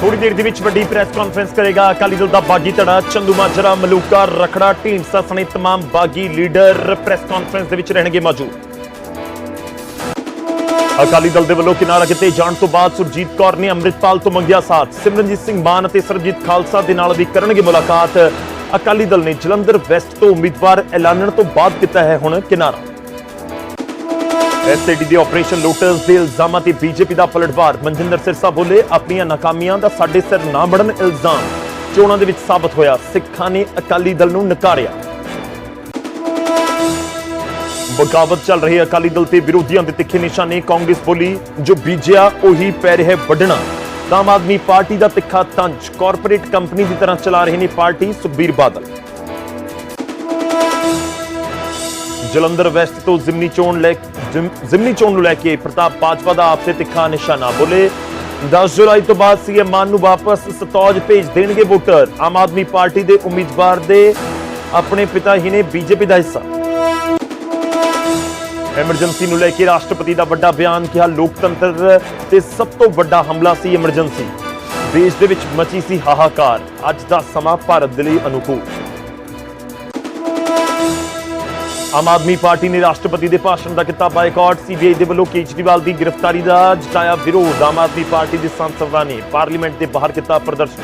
ਥੋੜੀ ਦੇਰ ਦੇ ਵਿੱਚ ਵੱਡੀ ਪ੍ਰੈਸ ਕਾਨਫਰੰਸ ਕਰੇਗਾ ਅਕਾਲੀ ਦਲ ਦਾ ਬਾਗੀ ਧੜਾ ਚੰਦੂ ਮਾਜਰਾ ਮਲੂਕਾ ਰਖੜਾ ਢੀਂਡਸਾ ਸਣੇ तमाम ਬਾਗੀ ਲੀਡਰ ਪ੍ਰੈਸ ਕਾਨਫਰੰਸ ਦੇ ਵਿੱਚ ਰਹਿਣਗੇ ਮੌਜੂਦ ਅਕਾਲੀ ਦਲ ਦੇ ਵੱਲੋਂ ਕਿਨਾਰਾ ਕਿਤੇ ਜਾਣ ਤੋਂ ਬਾਅਦ ਸੁਰਜੀਤ ਕੌਰ ਨੇ ਅੰਮ੍ਰਿਤਪਾਲ ਤੋਂ ਮੰਗਿਆ ਸਾਥ ਸਿਮਰਨਜੀਤ ਸਿੰਘ ਮਾਨ ਅਤੇ ਸਰਬਜੀਤ ਖਾਲਸਾ ਦੇ ਨਾਲ ਵੀ ਕਰਨਗੇ ਮੁਲਾਕਾਤ ਅਕਾਲੀ ਦਲ ਨੇ ਜਲੰਧਰ ਵੈਸਟ ਤੋਂ ਉਮੀਦਵਾਰ ਐਲਾਨਣ ਤੋਂ ਬਾਅਦ ਕੀਤਾ ਹੈ ਹੁਣ ਕਿਨਾਰਾ ਐਸਏਡੀ ਦੇ ਆਪਰੇਸ਼ਨ ਲੋਟਸ ਦੇ ਇਲਜ਼ਾਮਾਂ ਤੇ ਬੀਜੇਪੀ ਦਾ ਪਲਟਵਾਰ ਮਨਜਿੰਦਰ ਸਿਰਸਾ ਬੋਲੇ, ਆਪਣੀਆਂ ਨਾਕਾਮੀਆਂ ਦਾ ਸਾਡੇ ਸਿਰ ਨਾ ਬੜਨ ਇਲਜ਼ਾਮ। ਚੋਣਾਂ ਦੇ ਵਿੱਚ ਸਾਬਤ ਹੋਇਆ, ਸਿੱਖਾਂ ਨੇ ਅਕਾਲੀ ਦਲ ਨੂੰ ਨਕਾਰਿਆ। ਬਗਾਵਤ ਚੱਲ ਰਹੀ ਅਕਾਲੀ ਦਲ ਤੇ ਵਿਰੋਧੀਆਂ ਦੇ ਤਿੱਖੇ ਨਿਸ਼ਾਨੇ, ਕਾਂਗਰਸ ਬੋਲੀ, ਜੋ ਬੀਜਿਆ, ਉਹੀ ਪੈ ਰਿਹਾ ਵੱਢਣਾ। ਆਮ ਆਦਮੀ ਪਾਰਟੀ ਦਾ ਤਿੱਖਾ ਤੰਜ। ਕਾਰਪੋਰੇਟ ਕੰਪਨੀ ਦੀ ਤਰ੍ਹਾਂ ਚਲਾ ਰਹੇ ਨੇ ਪਾਰਟੀ ਸੁਖਬੀਰ ਬਾਦਲ। ਜਲੰਧਰ ਵੈਸਟ ਤੋਂ ਜ਼ਿਮਨੀ ਚੋਣ ਲੈ ਜ਼ਿਮ- ਜ਼ਿਮਨੀ ਚੋਣ ਨੂੰ ਲੈ ਕੇ ਪ੍ਰਤਾਪ ਬਾਜਵਾ ਦਾ ਆਪਸੇ ਤਿੱਖਾ ਨਿਸ਼ਾਨਾ ਬੋਲੇ। 10 ਜੁਲਾਈ ਤੋਂ ਬਾਅਦ ਸੀਐਮ ਮਾਨ ਨੂੰ ਵਾਪਸ ਸਤੌਜ ਭੇਜ ਦੇਣਗੇ ਵੋਟਰ। ਆਮ ਆਦਮੀ ਪਾਰਟੀ ਦੇ ਉਮੀਦਵਾਰ ਦੇ ਆਪਣੇ ਪਿਤਾ ਹੀ ਨੇ ਬੀਜੇਪੀ ਦਾ ਹਿੱਸਾ। ਐਮਰਜੈਂਸੀ ਨੂੰ ਲੈ ਕੇ ਰਾਸ਼ਟਰਪਤੀ ਦਾ ਵੱਡਾ ਬਿਆਨ, ਕਿਹਾ ਲੋਕਤੰਤਰ ਤੇ ਸਭ ਤੋਂ ਵੱਡਾ ਹਮਲਾ ਸੀ ਐਮਰਜੈਂਸੀ। ਦੇਸ਼ ਦੇ ਵਿੱਚ ਮਚੀ ਸੀ ਹਾਹਾਕਾਰ। ਅੱਜ ਦਾ ਸਮਾਂ ਭਾਰਤ ਦੇ ਲਈ ਅਨੁਕੂਲ। ਆਮ ਆਦਮੀ ਪਾਰਟੀ ਨੇ ਰਾਸ਼ਟਰਪਤੀ ਦੇ ਭਾਸ਼ਣ ਦਾ ਕੀਤਾ ਬਾਈਕਾਟ। ਸੀਬੀਆਈ ਦੇ ਵੱਲੋਂ ਕੇਜਰੀਵਾਲ ਦੀ ਗ੍ਰਿਫਤਾਰੀ ਦਾ ਜਤਾਇਆ ਵਿਰੋਧ। ਆਮ ਆਦਮੀ ਪਾਰਟੀ ਦੇ ਸੰਸਦਾਂ ਨੇ ਪਾਰਲੀਮੈਂਟ ਦੇ ਬਾਹਰ ਕੀਤਾ ਪ੍ਰਦਰਸ਼ਨ।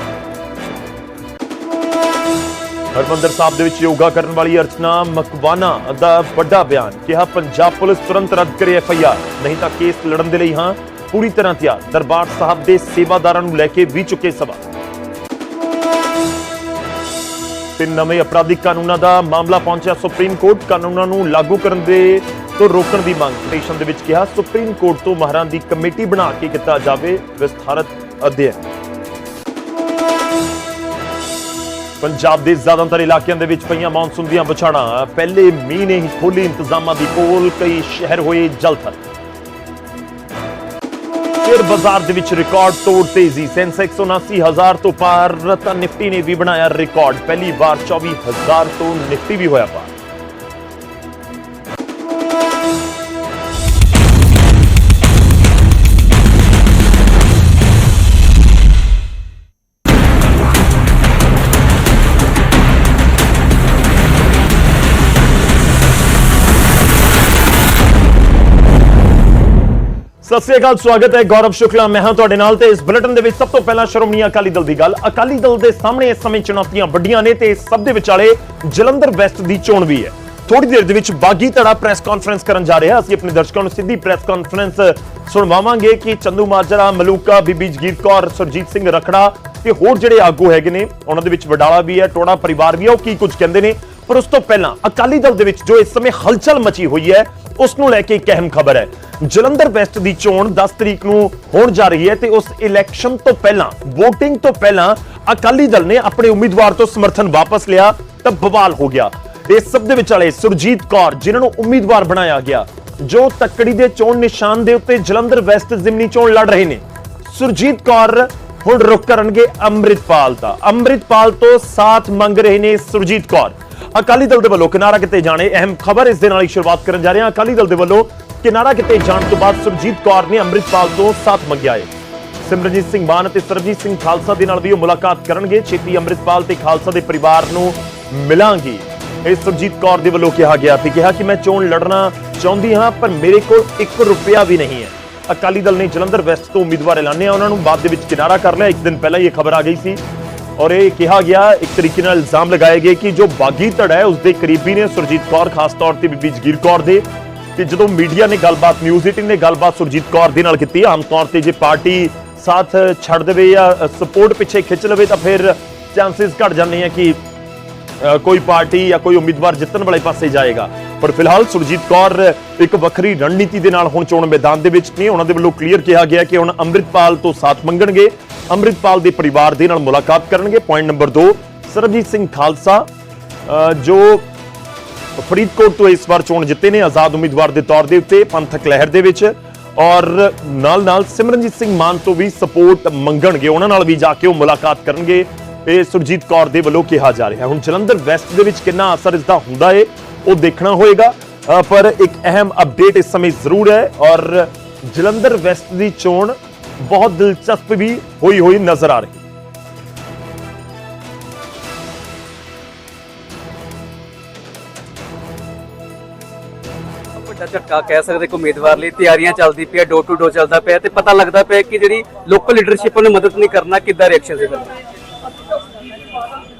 ਹਰਮੰਦਰ ਸਾਹਿਬ ਦੇ ਵਿੱਚ ਯੋਗਾ ਕਰਨ ਵਾਲੀ ਅਰਚਨਾ ਮਕਵਾਨਾ ਦਾ ਵੱਡਾ ਬਿਆਨ। ਕਿਹਾ, ਪੰਜਾਬ ਪੁਲਿਸ ਤੁਰੰਤ ਰੱਦ ਕਰੇ ਐਫਆਈਆਰ ਨਹੀਂ ਤਾਂ ਕੇਸ ਲੜਨ ਦੇ ਲਈ ਹਾਂ। ਪੂਰੀ ਤਰ੍ਹਾਂ ਤਿਆਰ। ਦਰਬਾਰ ਸਾਹਿਬ ਦੇ ਸੇਵਾਦਾਰਾਂ ਨੂੰ ਲੈ ਕੇ ਵੀ ਚੁੱਕੇ ਸਭਾ ਤੇ ਨਵੇਂ ਅਪਰਾਧਿਕ ਕਾਨੂੰਨਾਂ ਦਾ ਮਾਮਲਾ ਪਹੁੰਚਿਆ ਸੁਪਰੀਮ ਕੋਰਟ। ਕਾਨੂੰਨਾਂ ਨੂੰ ਲਾਗੂ ਕਰਨ ਦੇ ਤੋਂ ਰੋਕਣ ਦੀ ਮੰਗ। ਪਟੀਸ਼ਨ ਦੇ ਵਿੱਚ ਕਿਹਾ, ਸੁਪਰੀਮ ਕੋਰਟ ਤੋਂ ਮਾਹਰਾਂ ਦੀ ਕਮੇਟੀ ਬਣਾ ਕੇ ਕੀਤਾ ਜਾਵੇ ਵਿਸਥਾਰਤ ਅਧਿਐਨ। ਪੰਜਾਬ ਦੇ ਜ਼ਿਆਦਾਤਰ ਇਲਾਕਿਆਂ ਦੇ ਵਿੱਚ ਪਈਆਂ ਮੌਨਸੂਨ ਦੀਆਂ ਵਿਛਾੜਾਂ। ਪਹਿਲੇ ਮੀਂਹ ਨੇ ਹੀ ਖੋਲੀ ਇੰਤਜ਼ਾਮਾਂ ਦੀ ਪੋਲ। ਕਈ ਸ਼ਹਿਰ ਹੋਏ ਜਲਥਲ। ਸ਼ੇਅਰ ਬਾਜ਼ਾਰ ਦੇ ਵਿੱਚ ਰਿਕਾਰਡ ਤੋੜ ਤੇਜ਼ੀ। ਸੈਂਸੈਕਸ 79000 ਤੋਂ ਪਾਰ ਤਾਂ ਨਿਫਟੀ ਨੇ ਵੀ ਬਣਾਇਆ ਰਿਕਾਰਡ। ਪਹਿਲੀ ਵਾਰ 24000 ਤੋਂ ਨਿਫਟੀ ਵੀ ਹੋਇਆ ਪਾਰ। ਸਤਿ ਸ੍ਰੀ ਅਕਾਲ, ਸਵਾਗਤ ਹੈ ਗੌਰਵ ਸ਼ੁਕਲਾ। ਮੈਂ ਹਾਂ ਤੁਹਾਡੇ ਨਾਲ ਤੇ ਇਸ ਬੁਲੇਟਿਨ ਦੇ ਵਿੱਚ ਸਭ ਤੋਂ ਪਹਿਲਾਂ ਸ਼੍ਰੋਮਣੀ ਅਕਾਲੀ ਦਲ ਦੀ ਗੱਲ। ਅਕਾਲੀ ਦਲ ਦੇ ਸਾਹਮਣੇ ਇਸ ਸਮੇਂ ਚੁਣੌਤੀਆਂ ਵੱਡੀਆਂ ਨੇ ਤੇ ਇਸ ਸਭ ਦੇ ਵਿਚਾਲੇ ਜਲੰਧਰ ਵੈਸਟ ਦੀ ਚੋਣ ਵੀ ਹੈ। ਥੋੜੀ ਦੇਰ ਦੇ ਵਿੱਚ ਬਾਗੀ ਧੜਾ ਪ੍ਰੈਸ ਕਾਨਫਰੰਸ ਕਰਨ ਜਾ ਰਿਹਾ। ਅਸੀਂ ਆਪਣੇ ਦਰਸ਼ਕਾਂ ਨੂੰ ਸਿੱਧੀ ਪ੍ਰੈਸ ਕਾਨਫਰੰਸ ਸੁਣਵਾਵਾਂਗੇ ਕਿ ਚੰਦੂ ਮਾਜਰਾ, ਮਲੂਕਾ, ਬੀਬੀ ਜਗੀਰ ਕੌਰ, ਸੁਰਜੀਤ ਸਿੰਘ ਰਖੜਾ ਤੇ ਹੋਰ ਜਿਹੜੇ ਆਗੂ ਹੈਗੇ ਨੇ, ਉਹਨਾਂ ਦੇ ਵਿੱਚ ਵਡਾਲਾ ਵੀ ਹੈ ਟੋੜਾ ਪਰਿਵਾਰ ਵੀ ਹੈ। ਉਹ ਕੀ ਕੁਝ ਕਹਿੰਦੇ ਨੇ? ਪਰ ਉਸ ਤੋਂ ਪਹਿਲਾਂ ਅਕਾਲੀ ਦਲ ਦੇ ਵਿੱਚ ਜੋ ਇਸ ਸਮੇਂ ਹਲਚਲ ਮਚੀ ਹੋਈ ਹੈ, ਉਸ ਨੂੰ ਲੈ ਕੇ ਇੱਕ ਅਹਿਮ ਖਬਰ ਹੈ। ਜਲੰਧਰ ਵੈਸਟ ਦੀ ਚੋਣ 10 ਤਰੀਕ ਨੂੰ ਹੋਣ ਜਾ ਰਹੀ ਹੈ ਤੇ ਉਸ ਇਲੈਕਸ਼ਨ ਤੋਂ ਪਹਿਲਾਂ VOTING ਤੋਂ ਪਹਿਲਾਂ ਅਕਾਲੀ ਦਲ ਨੇ ਆਪਣੇ ਉਮੀਦਵਾਰ ਤੋਂ ਸਮਰਥਨ ਵਾਪਸ ਲਿਆ ਤਾਂ ਬਵਾਲ ਹੋ ਗਿਆ। ਇਸ ਸਭ ਦੇ ਵਿਚਾਲੇ ਸੁਰਜੀਤ ਕੌਰ, ਜਿਨ੍ਹਾਂ ਨੂੰ ਉਮੀਦਵਾਰ ਬਣਾਇਆ ਗਿਆ, ਜੋ ਤੱਕੜੀ ਦੇ ਚੋਣ ਨਿਸ਼ਾਨ ਦੇ ਉੱਤੇ ਜਲੰਧਰ ਵੈਸਟ ਜ਼ਿਮਨੀ ਚੋਣ ਲੜ ਰਹੇ ਨੇ। ਸੁਰਜੀਤ ਕੌਰ ਹੁਣ ਰੁਕ ਕਰਨਗੇ ਅੰਮ੍ਰਿਤਪਾਲ ਦਾ। ਅੰਮ੍ਰਿਤਪਾਲ ਤੋਂ ਸਾਥ ਮੰਗ ਰਹੇ ਨੇ ਸੁਰਜੀਤ ਕੌਰ। ਅਕਾਲੀ ਦਲ ਦੇ ਵੱਲੋਂ ਕਿਨਾਰਾ ਕਿਤੇ ਜਾਣੇ ਅਹਿਮ ਖਬਰ ਇਸ ਦੇ ਨਾਲ ਹੀ ਸ਼ੁਰੂਆਤ ਕਰਨ ਜਾ ਰਹੇ ਹਾਂ। ਅਕਾਲੀ ਦਲ ਦੇ ਵੱਲੋਂ ਕਿਨਾਰਾ ਕਿਤੇ ਜਾਣ ਤੋਂ ਬਾਅਦ ਸੁਰਜੀਤ ਕੌਰ ਨੇ ਅੰਮ੍ਰਿਤਪਾਲ ਤੋਂ ਸਾਥ ਮੰਗਿਆ ਹੈ। ਸਿਮਰਨਜੀਤ ਸਿੰਘ ਮਾਨ ਅਤੇ ਸਰਬਜੀਤ ਸਿੰਘ ਖਾਲਸਾ ਦੇ ਨਾਲ ਵੀ ਉਹ ਮੁਲਾਕਾਤ ਕਰਨਗੇ। ਛੇਤੀ ਅੰਮ੍ਰਿਤਪਾਲ ਤੇ ਖਾਲਸਾ ਦੇ ਪਰਿਵਾਰ ਨੂੰ ਮਿਲਾਂਗੇ। ਇਹ ਸੁਰਜੀਤ ਕੌਰ ਦੇ ਵੱਲੋਂ ਕਿਹਾ ਗਿਆ ਤੇ ਕਿਹਾ ਕਿ ਮੈਂ ਚੋਣ ਲੜਨਾ ਚਾਹੁੰਦੀ ਹਾਂ, ਪਰ ਮੇਰੇ ਕੋਲ 1 ਰੁਪਿਆ ਵੀ ਨਹੀਂ ਹੈ। ਅਕਾਲੀ ਦਲ ਨੇ ਜਲੰਧਰ ਵੈਸਟ ਤੋਂ ਉਮੀਦਵਾਰ ਐਲਾਨਿਆ। ਉਹਨਾਂ ਨੂੰ ਬਾਅਦ ਦੇ ਵਿੱਚ ਕਿਨਾਰਾ ਕਰ ਲਿਆ। ਇੱਕ ਦਿਨ ਪਹਿਲਾਂ ਇਹ ਖਬਰ ਆ ਗਈ ਸੀ। ਔਰ ਇਹ ਕਿਹਾ ਗਿਆ, ਇੱਕ ਤਰੀਕੇ ਨਾਲ ਇਲਜ਼ਾਮ ਲਗਾਏ ਗਏ ਕਿ ਜੋ ਬਾਗੀ ਧੜ ਹੈ ਉਸ ਦੇ ਕਰੀਬੀ ਨੇ ਸੁਰਜੀਤ ਕੌਰ, ਖਾਸ ਤੌਰ ਤੇ ਬੀਬੀ ਜਗੀਰ ਕੌਰ ਦੇ। ਕਿ ਜਦੋਂ ਮੀਡੀਆ ਨੇ ਗੱਲਬਾਤ, ਨਿਊਜ਼ 18 ਨੇ ਗੱਲਬਾਤ ਸੁਰਜੀਤ ਕੌਰ ਦੇ ਨਾਲ ਕੀਤੀ, ਆਮ ਤੌਰ ਤੇ ਜੇ ਪਾਰਟੀ ਸਾਥ ਛੱਡ ਦੇਵੇ ਜਾਂ ਸਪੋਰਟ ਪਿੱਛੇ ਖਿੱਚ ਲਵੇ, ਤਾਂ ਫਿਰ ਚਾਂਸਸ ਘਟ ਜਾਂਦੇ ਆ ਕਿ ਕੋਈ ਪਾਰਟੀ ਜਾਂ ਕੋਈ ਉਮੀਦਵਾਰ ਜਿੱਤਣ ਵਾਲੇ ਪਾਸੇ ਜਾਏਗਾ। ਪਰ ਫਿਲਹਾਲ ਸੁਰਜੀਤ ਕੌਰ ਇੱਕ ਵੱਖਰੀ ਰਣਨੀਤੀ ਦੇ ਨਾਲ ਹੁਣ ਚੋਣ ਮੈਦਾਨ ਦੇ ਵਿੱਚ ਨੇ। ਉਹਨਾਂ ਦੇ ਵੱਲੋਂ ਕਲੀਅਰ ਕਿਹਾ ਗਿਆ ਕਿ ਹੁਣ ਅੰਮ੍ਰਿਤਪਾਲ ਤੋਂ ਸਾਥ ਮੰਗਣਗੇ। ਅੰਮ੍ਰਿਤਪਾਲ ਦੇ ਪਰਿਵਾਰ ਦੇ ਨਾਲ ਮੁਲਾਕਾਤ ਕਰਨਗੇ। ਪੁਆਇੰਟ ਨੰਬਰ 2 ਸਰਬਜੀਤ ਸਿੰਘ ਖਾਲਸਾ ਜੋ ਫਰੀਦਕੋਟ ਤੋਂ ਇਸ ਵਾਰ ਚੋਣ ਜਿੱਤੇ ਨੇ, ਆਜ਼ਾਦ ਉਮੀਦਵਾਰ ਦੇ ਤੌਰ ਦੇ ਉੱਤੇ ਪੰਥਕ ਲਹਿਰ ਦੇ ਵਿੱਚ। ਔਰ ਨਾਲ ਨਾਲ ਸਿਮਰਨਜੀਤ ਸਿੰਘ ਮਾਨ ਤੋਂ ਵੀ ਸਪੋਰਟ ਮੰਗਣਗੇ। ਉਹਨਾਂ ਨਾਲ ਵੀ ਜਾ ਕੇ ਉਹ ਮੁਲਾਕਾਤ ਕਰਨਗੇ। ਇਹ ਸੁਰਜੀਤ ਕੌਰ ਦੇ ਵੱਲੋਂ ਕਿਹਾ ਜਾ ਰਿਹਾ ਹੁਣ ਜਲੰਧਰ ਵੈਸਟ ਦੇ ਵਿੱਚ ਕਿੰਨਾ ਅਸਰ ਇਸ ਦਾ ਹੁੰਦਾ ਏ? ਉਹ ਦੇਖਣਾ ਹੋਏਗਾ ਅ, ਪਰ ਇੱਕ ਅਹਿਮ ਅਪਡੇਟ ਇਸ ਸਮੇਂ ਜ਼ਰੂਰ ਹੈ ਔਰ ਜਲੰਧਰ ਵੈਸਟ ਦੀ ਚੋਣ ਬਹੁਤ ਦਿਲਚਸਪ ਵੀ ਹੋਈ ਹੋਈ ਨਜ਼ਰ ਆ ਰਹੀ ਵੱਡਾ ਝਟਕਾ ਕਹਿ ਸਕਦੇ ਇੱਕ ਉਮੀਦਵਾਰ ਲਈ ਤਿਆਰੀਆਂ ਚੱਲਦੀ ਪਿਆ ਡੋਰ ਟੂ ਡੋਰ ਚੱਲਦਾ ਪਿਆ ਤੇ ਪਤਾ ਲੱਗਦਾ ਪਿਆ ਕਿ ਜਿਹੜੀ ਲੋਕਲ ਲੀਡਰਸ਼ਿਪ ਨੂੰ ਮਦਦ ਨਹੀਂ ਕਰਨਾ ਕਿੱਦਾਂ ਰਿਐਕਸ਼ਨ ਸੀ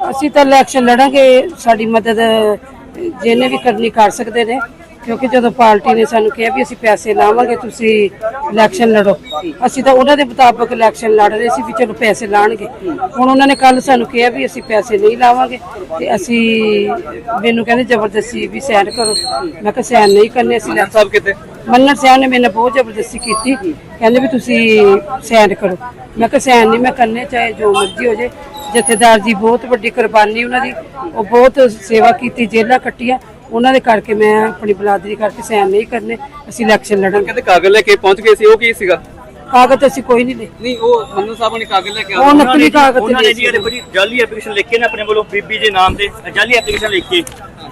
ਅਸੀਂ ਤਾਂ ਇਲੈਕਸ਼ਨ ਲੜਾਂਗੇ ਸਾਡੀ ਮਦਦ ਜਿਹਨੇ ਵੀ ਕਰਨੀ ਕਰ ਸਕਦੇ ਨੇ, ਕਿਉਂਕਿ ਜਦੋਂ ਪਾਰਟੀ ਨੇ ਸਾਨੂੰ ਕਿਹਾ ਵੀ ਅਸੀਂ ਪੈਸੇ ਲਾਵਾਂਗੇ, ਤੁਸੀਂ ਇਲੈਕਸ਼ਨ ਲੜੋ। ਅਸੀਂ ਤਾਂ ਉਹਨਾਂ ਦੇ ਮੁਤਾਬਕ ਇਲੈਕਸ਼ਨ ਲੜ ਰਹੇ ਸੀ ਵੀ ਚਲੋ ਪੈਸੇ ਲਾਣਗੇ। ਹੁਣ ਉਹਨਾਂ ਨੇ ਕੱਲ ਸਾਨੂੰ ਕਿਹਾ ਵੀ ਅਸੀਂ ਪੈਸੇ ਨਹੀਂ ਲਾਵਾਂਗੇ ਤੇ ਅਸੀਂ ਮੈਨੂੰ ਕਹਿੰਦੇ ਜ਼ਬਰਦਸਤੀ ਵੀ ਸਾਈਨ ਕਰੋ। ਮੈਂ ਕਿਹਾ ਸਾਈਨ ਨਹੀਂ ਕਰਨੇ, ਅਸੀਂ ਸਾਹਿਬ ਕਿਤੇ ਮੰਨਣ ਸਿਆਹ ਨੇ ਮੇਰੇ ਨਾਲ ਬਹੁਤ ਜ਼ਬਰਦਸਤੀ ਕੀਤੀ। ਕਹਿੰਦੇ ਵੀ ਤੁਸੀਂ ਸੈਨ ਕਰੋ। ਮੈਂ ਕਿਹਾ, ਸੈਨ ਨਹੀਂ ਮੈਂ ਕਰਨੇ, ਚਾਹੇ ਜੋ ਮਰਜ਼ੀ ਹੋ ਜੇ ਜਥੇਦਾਰ ਜੀ ਬਹੁਤ ਵੱਡੀ ਕੁਰਬਾਨੀ ਉਹਨਾਂ ਦੀ। ਉਹ ਬਹੁਤ ਸੇਵਾ ਕੀਤੀ ਜੇਲਾ ਕੱਟੀਆਂ। ਉਹਨਾਂ ਦੇ ਕਰਕੇ ਮੈਂ ਆਪਣੀ ਬਲਾਦਰੀ ਕਰਕੇ ਸੈਨ ਨਹੀਂ ਕਰਨੇ। ਅਸੀਂ ਇਲੈਕਸ਼ਨ ਲੜਾਂਗੇ। ਕਹਿੰਦੇ ਕਾਗਜ਼ ਲੈ ਕੇ ਪਹੁੰਚ ਗਏ ਸੀ, ਉਹ ਕੀ ਸੀਗਾ? ਕਾਗਜ਼ ਅਸੀਂ ਕੋਈ ਨਹੀਂ ਲਏ ਨਹੀਂ ਉਹ ਮੰਨੂ ਸਾਹਿਬ ਨੇ ਕਾਗਜ਼ ਲੈ ਕੇ ਉਹ ਨਕਲੀ ਕਾਗਜ਼ ਉਹਨਾਂ ਨੇ ਜੀ। ਇਹਦੇ ਬੜੀ ਜਾਲੀ ਐਪਲੀਕੇਸ਼ਨ ਲਿਖ ਕੇ ਨਾ ਆਪਣੇ ਵੱਲੋਂ ਬੀਬੀ ਦੇ ਨਾਮ ਤੇ ਜਾਲੀ ਐਪਲੀਕੇਸ਼ਨ ਲਿਖ। ਕੇ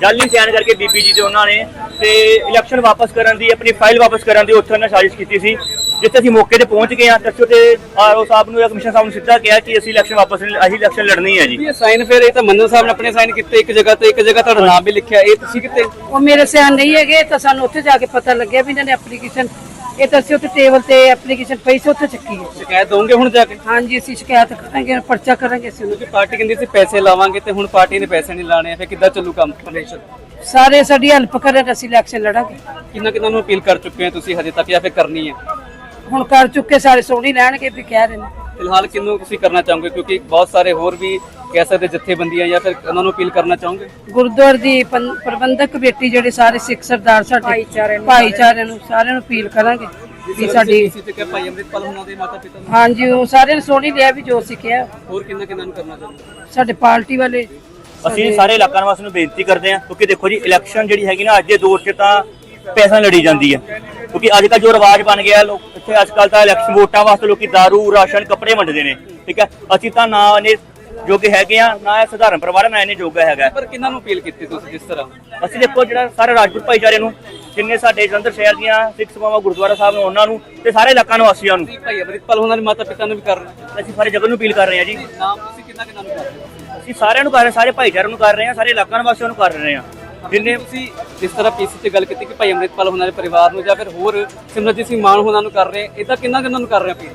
ਜਾਲੀ ਸਾਈਨ ਕਰਕੇ ਬੀਬੀ ਜੀ ਤੇ ਉਹਨਾਂ ਨੇ ਤੇ ਇਲੈਕਸ਼ਨ ਵਾਪਸ ਕਰਨ ਦੀ ਆਪਣੀ ਫਾਈਲ ਵਾਪਸ ਕਰਨ ਦੀ ਉੱਥੇ ਉਹਨਾਂ ਸਾਜ਼ਿਸ਼ ਕੀਤੀ ਸੀ। ਜਿੱਥੇ ਅਸੀਂ ਮੌਕੇ ਤੇ ਪਹੁੰਚ ਗਏ ਹਾਂ ਤੇ ਅਸੀਂ ਉੱਥੇ ਆਰਓ ਸਾਹਿਬ ਨੂੰ ਜਾਂ ਕਮਿਸ਼ਨ ਸਾਹਿਬ ਨੂੰ ਸਿੱਧਾ ਕਿਹਾ ਕਿ ਅਸੀਂ ਇਲੈਕਸ਼ਨ ਵਾਪਸ ਨਹੀਂ ਅਸੀਂ ਇਲੈਕਸ਼ਨ ਲੜਨੀ ਹੈ ਜੀ। ਇਹ ਸਾਈਨ ਫਿਰ ਇਹ ਤਾਂ ਮੰਨੂ ਸਾਹਿਬ ਨੇ ਆਪਣੇ ਸਾਈਨ ਕੀਤੇ ਇੱਕ ਜਗ੍ਹਾ ਤੇ ਇੱਕ ਜਗ੍ਹਾ ਤੁਹਾਡਾ ਨਾਮ ਵੀ ਲਿਖਿਆ ਇਹ ਤੁਸੀਂ ਕਿਤੇ? ਉਹ ਮੇਰੇ ਸਿਆਣ ਨਹੀਂ ਹੈਗੇ ਤਾਂ ਸਾਨੂੰ ਉੱਥੇ ਜਾ ਕੇ ਪਤਾ ਲੱਗਿਆ ਵੀ ਇਹਨਾਂ ਨੇ ਐਪਲੀਕੇਸ਼ਨ ਇਹ ਤਾਂ ਅਸੀਂ ਉੱਥੇ ਟੇਬਲ ਤੇ ਐਪਲੀਕੇਸ਼ਨ ਪਈ ਸੀ ਉੱਥੇ ਚੱਕੀ ਹੈ। ਸ਼ਿਕਾਇਤ ਦੋਗੇ ਹੁਣ ਜਾ ਕੇ? ਹਾਂਜੀ ਅਸੀਂ ਸ਼ਿਕਾਇਤ ਕਰਾਂਗੇ ਪਰਚਾ ਕਰਾਂਗੇ ਅਸੀਂ ਉਹਨੂੰ ਕਿਉਂਕਿ ਪਾਰਟੀ ਕਹਿੰਦੀ ਸੀ ਪੈਸੇ ਲਾਵਾਂਗੇ ਤੇ ਹੁਣ ਪਾਰਟੀ ਨੇ ਪੈਸੇ ਨਹੀਂ ਲਾਣੇ ਫਿਰ ਕਿੱਦਾਂ ਚੱਲੂ ਕੰਮ? ਇਲੈਕਸ਼ਨ ਸਾਰੇ ਸਾਡੀ ਹੈਲਪ ਕਰਨ ਅਸੀਂ ਇਲੈਕਸ਼ਨ ਲੜਾਂਗੇ। ਕਿੰਨਾ ਕਿੰਨਾ ਨੂੰ ਅਪੀਲ ਕਰ ਚੁੱਕੇ ਹੋ ਤੁਸੀਂ ਹਜੇ ਤੱਕ ਜਾਂ ਫਿਰ ਕਰਨੀ ਹੈ? ਹੁਣ ਕਰ ਚੁੱਕੇ ਸਾਰੇ ਸੋਣੀ ਲੈਣਗੇ ਵੀ ਕਹਿ ਰਹੇ ਨੇ। ਫਿਲਹਾਲ ਕਿੰਨੂੰ ਤੁਸੀਂ ਕਰਨਾ ਚਾਹੋਗੇ? ਕਿਉਂਕਿ ਬਹੁਤ ਸਾਰੇ ਹੋਰ ਵੀ ਕਹਿ ਸਕਦੇ ਜਥੇਬੰਦੀਆਂ ਜਾਂ ਫਿਰ ਉਹਨਾਂ ਨੂੰ ਅਪੀਲ ਕਰਨਾ ਚਾਹੋਗੇ? ਗੁਰਦੁਆਰ ਦੀ ਪੰ- ਪ੍ਰਬੰਧਕ ਕਮੇਟੀ ਜਿਹੜੇ ਸਾਰੇ ਸਿੱਖ ਸਰਦਾਰ ਸਾਡੇ ਭਾਈਚਾਰੇ ਨੂੰ ਸਾਰਿਆਂ ਨੂੰ ਅਪੀਲ ਕਰਾਂਗੇ ਵੀ ਸਾਡੀ ਇਸੇ ਤੇ ਕਿ ਭਾਈ ਅੰਮ੍ਰਿਤਪਾਲ ਉਹਨਾਂ ਦੇ ਮਾਤਾ ਪਿਤਾ ਨੂੰ। ਹਾਂਜੀ ਉਹ ਸਾਰਿਆਂ ਨੇ ਸੋਣੀ ਲਿਆ ਵੀ ਜੋ ਸਿੱਖਿਆ ਹੋਰ ਕਿੰਨਾ ਕਿੰਨਾ ਨੂੰ ਕਰਨਾ ਚਾਹੁੰਦੇ ਸਾਡੇ ਪਾਰਟੀ ਵਾਲੇ ਅਸੀਂ ਸਾਰੇ ਇਲਾਕਾ ਨਿਵਾਸੀਆਂ ਨੂੰ ਬੇਨਤੀ ਕਰਦੇ ਹਾਂ ਕਿਉਂਕਿ ਦੇਖੋ ਜੀ ਇਲੈਕਸ਼ਨ ਜਿਹੜੀ ਹੈਗੀ ਨਾ ਅੱਜ ਦੇ ਦੌਰ 'ਚ ਤਾਂ ਪੈਸਾ ਲੜੀ ਜਾਂਦੀ ਹੈ। ਕਿਉਂਕਿ ਅੱਜ ਕੱਲ ਜੋ ਰਿਵਾਜ ਬਣ ਗਿਆ ਲੋਕ ਇੱਥੇ ਅੱਜ ਕੱਲ ਤਾਂ ਇਲੈਕਸ਼ਨ ਵੋਟਾਂ ਵਾਸਤੇ ਲੋਕੀ ਦਾਰੂ ਰਾਸ਼ਨ ਕੱਪੜੇ ਵੰਡਦੇ ਨੇ ਠੀਕ ਹੈ? ਅਸੀਂ ਤਾਂ ਨਾ ਨੇ ਜੋਗੇ ਹੈਗੇ ਆ ਨਾ ਇਹ ਸਧਾਰਨ ਪਰਿਵਾਰ ਨਾ ਇਹਨੇ ਜੋਗਾ ਹੈਗਾ। ਪਰ ਕਿੰਨਾ ਨੂੰ ਅਪੀਲ ਕੀਤੀ ਤੁਸੀਂ ਜਿਸ ਤਰ੍ਹਾਂ? ਅਸੀਂ ਦੇਖੋ ਜਿਹੜਾ ਸਾਰੇ ਰਾਜਪੂਤ ਭਾਈਚਾਰੇ ਨੂੰ ਜਿੰਨੇ ਸਾਡੇ ਜਲੰਧਰ ਸ਼ਹਿਰ ਦੀਆਂ ਸਿੱਖ ਸਭਾਵਾਂ ਗੁਰਦੁਆਰਾ ਸਾਹਿਬ ਨੂੰ ਉਹਨਾਂ ਨੂੰ ਤੇ ਸਾਰੇ ਇਲਾਕਾ ਨਿਵਾਸੀਆਂ ਨੂੰ। ਭਾਈ ਅੰਮ੍ਰਿਤਪਾਲ ਉਹਨਾਂ ਦੇ ਮਾਤਾ ਪਿਤਾ ਨੂੰ ਵੀ ਕਰ ਰਹੇ ਅਸੀਂ ਸਾਰੇ ਜਗਤ ਨੂੰ ਅਪੀਲ ਕਰ ਰਹੇ ਹਾਂ ਜੀ। ਨਾਮ ਤੁਸੀਂ ਕਿੰਨਾ ਕਿੰਨਾ ਨੂੰ ਕਰ ਰਹੇ ਹੋ? ਅਸੀਂ ਸਾਰਿਆਂ ਨੂੰ ਕਰ ਰਹੇ ਸਾਰੇ ਭਾਈਚਾਰੇ ਨੂੰ ਕਰ ਰਹੇ ਹਾਂ ਸਾਰੇ ਇਲਾਕਾ ਨਿਵਾਸੀਆਂ ਨੂੰ ਕਰ ਰਹੇ ਹਾਂ। ਜਿੰਨੇ ਤੁਸੀਂ ਜਿਸ ਤਰ੍ਹਾਂ ਪੀਸੀ ਤੇ ਗੱਲ ਕੀਤੀ ਕਿ ਭਾਈ ਅੰਮ੍ਰਿਤਪਾਲ ਉਹਨਾਂ ਦੇ ਪਰਿਵਾਰ ਨੂੰ ਜਾਂ ਫਿਰ ਹੋਰ ਸਿਮਰਜੀਤ ਸਿੰਘ ਮਾਨ ਉਹਨਾਂ ਨੂੰ ਕਰ ਰਹੇ ਇਹਦਾ ਕਿੰਨਾ ਕਿੰਨਾ ਨੂੰ ਕਰ ਰਹੇ ਅਪੀਲ?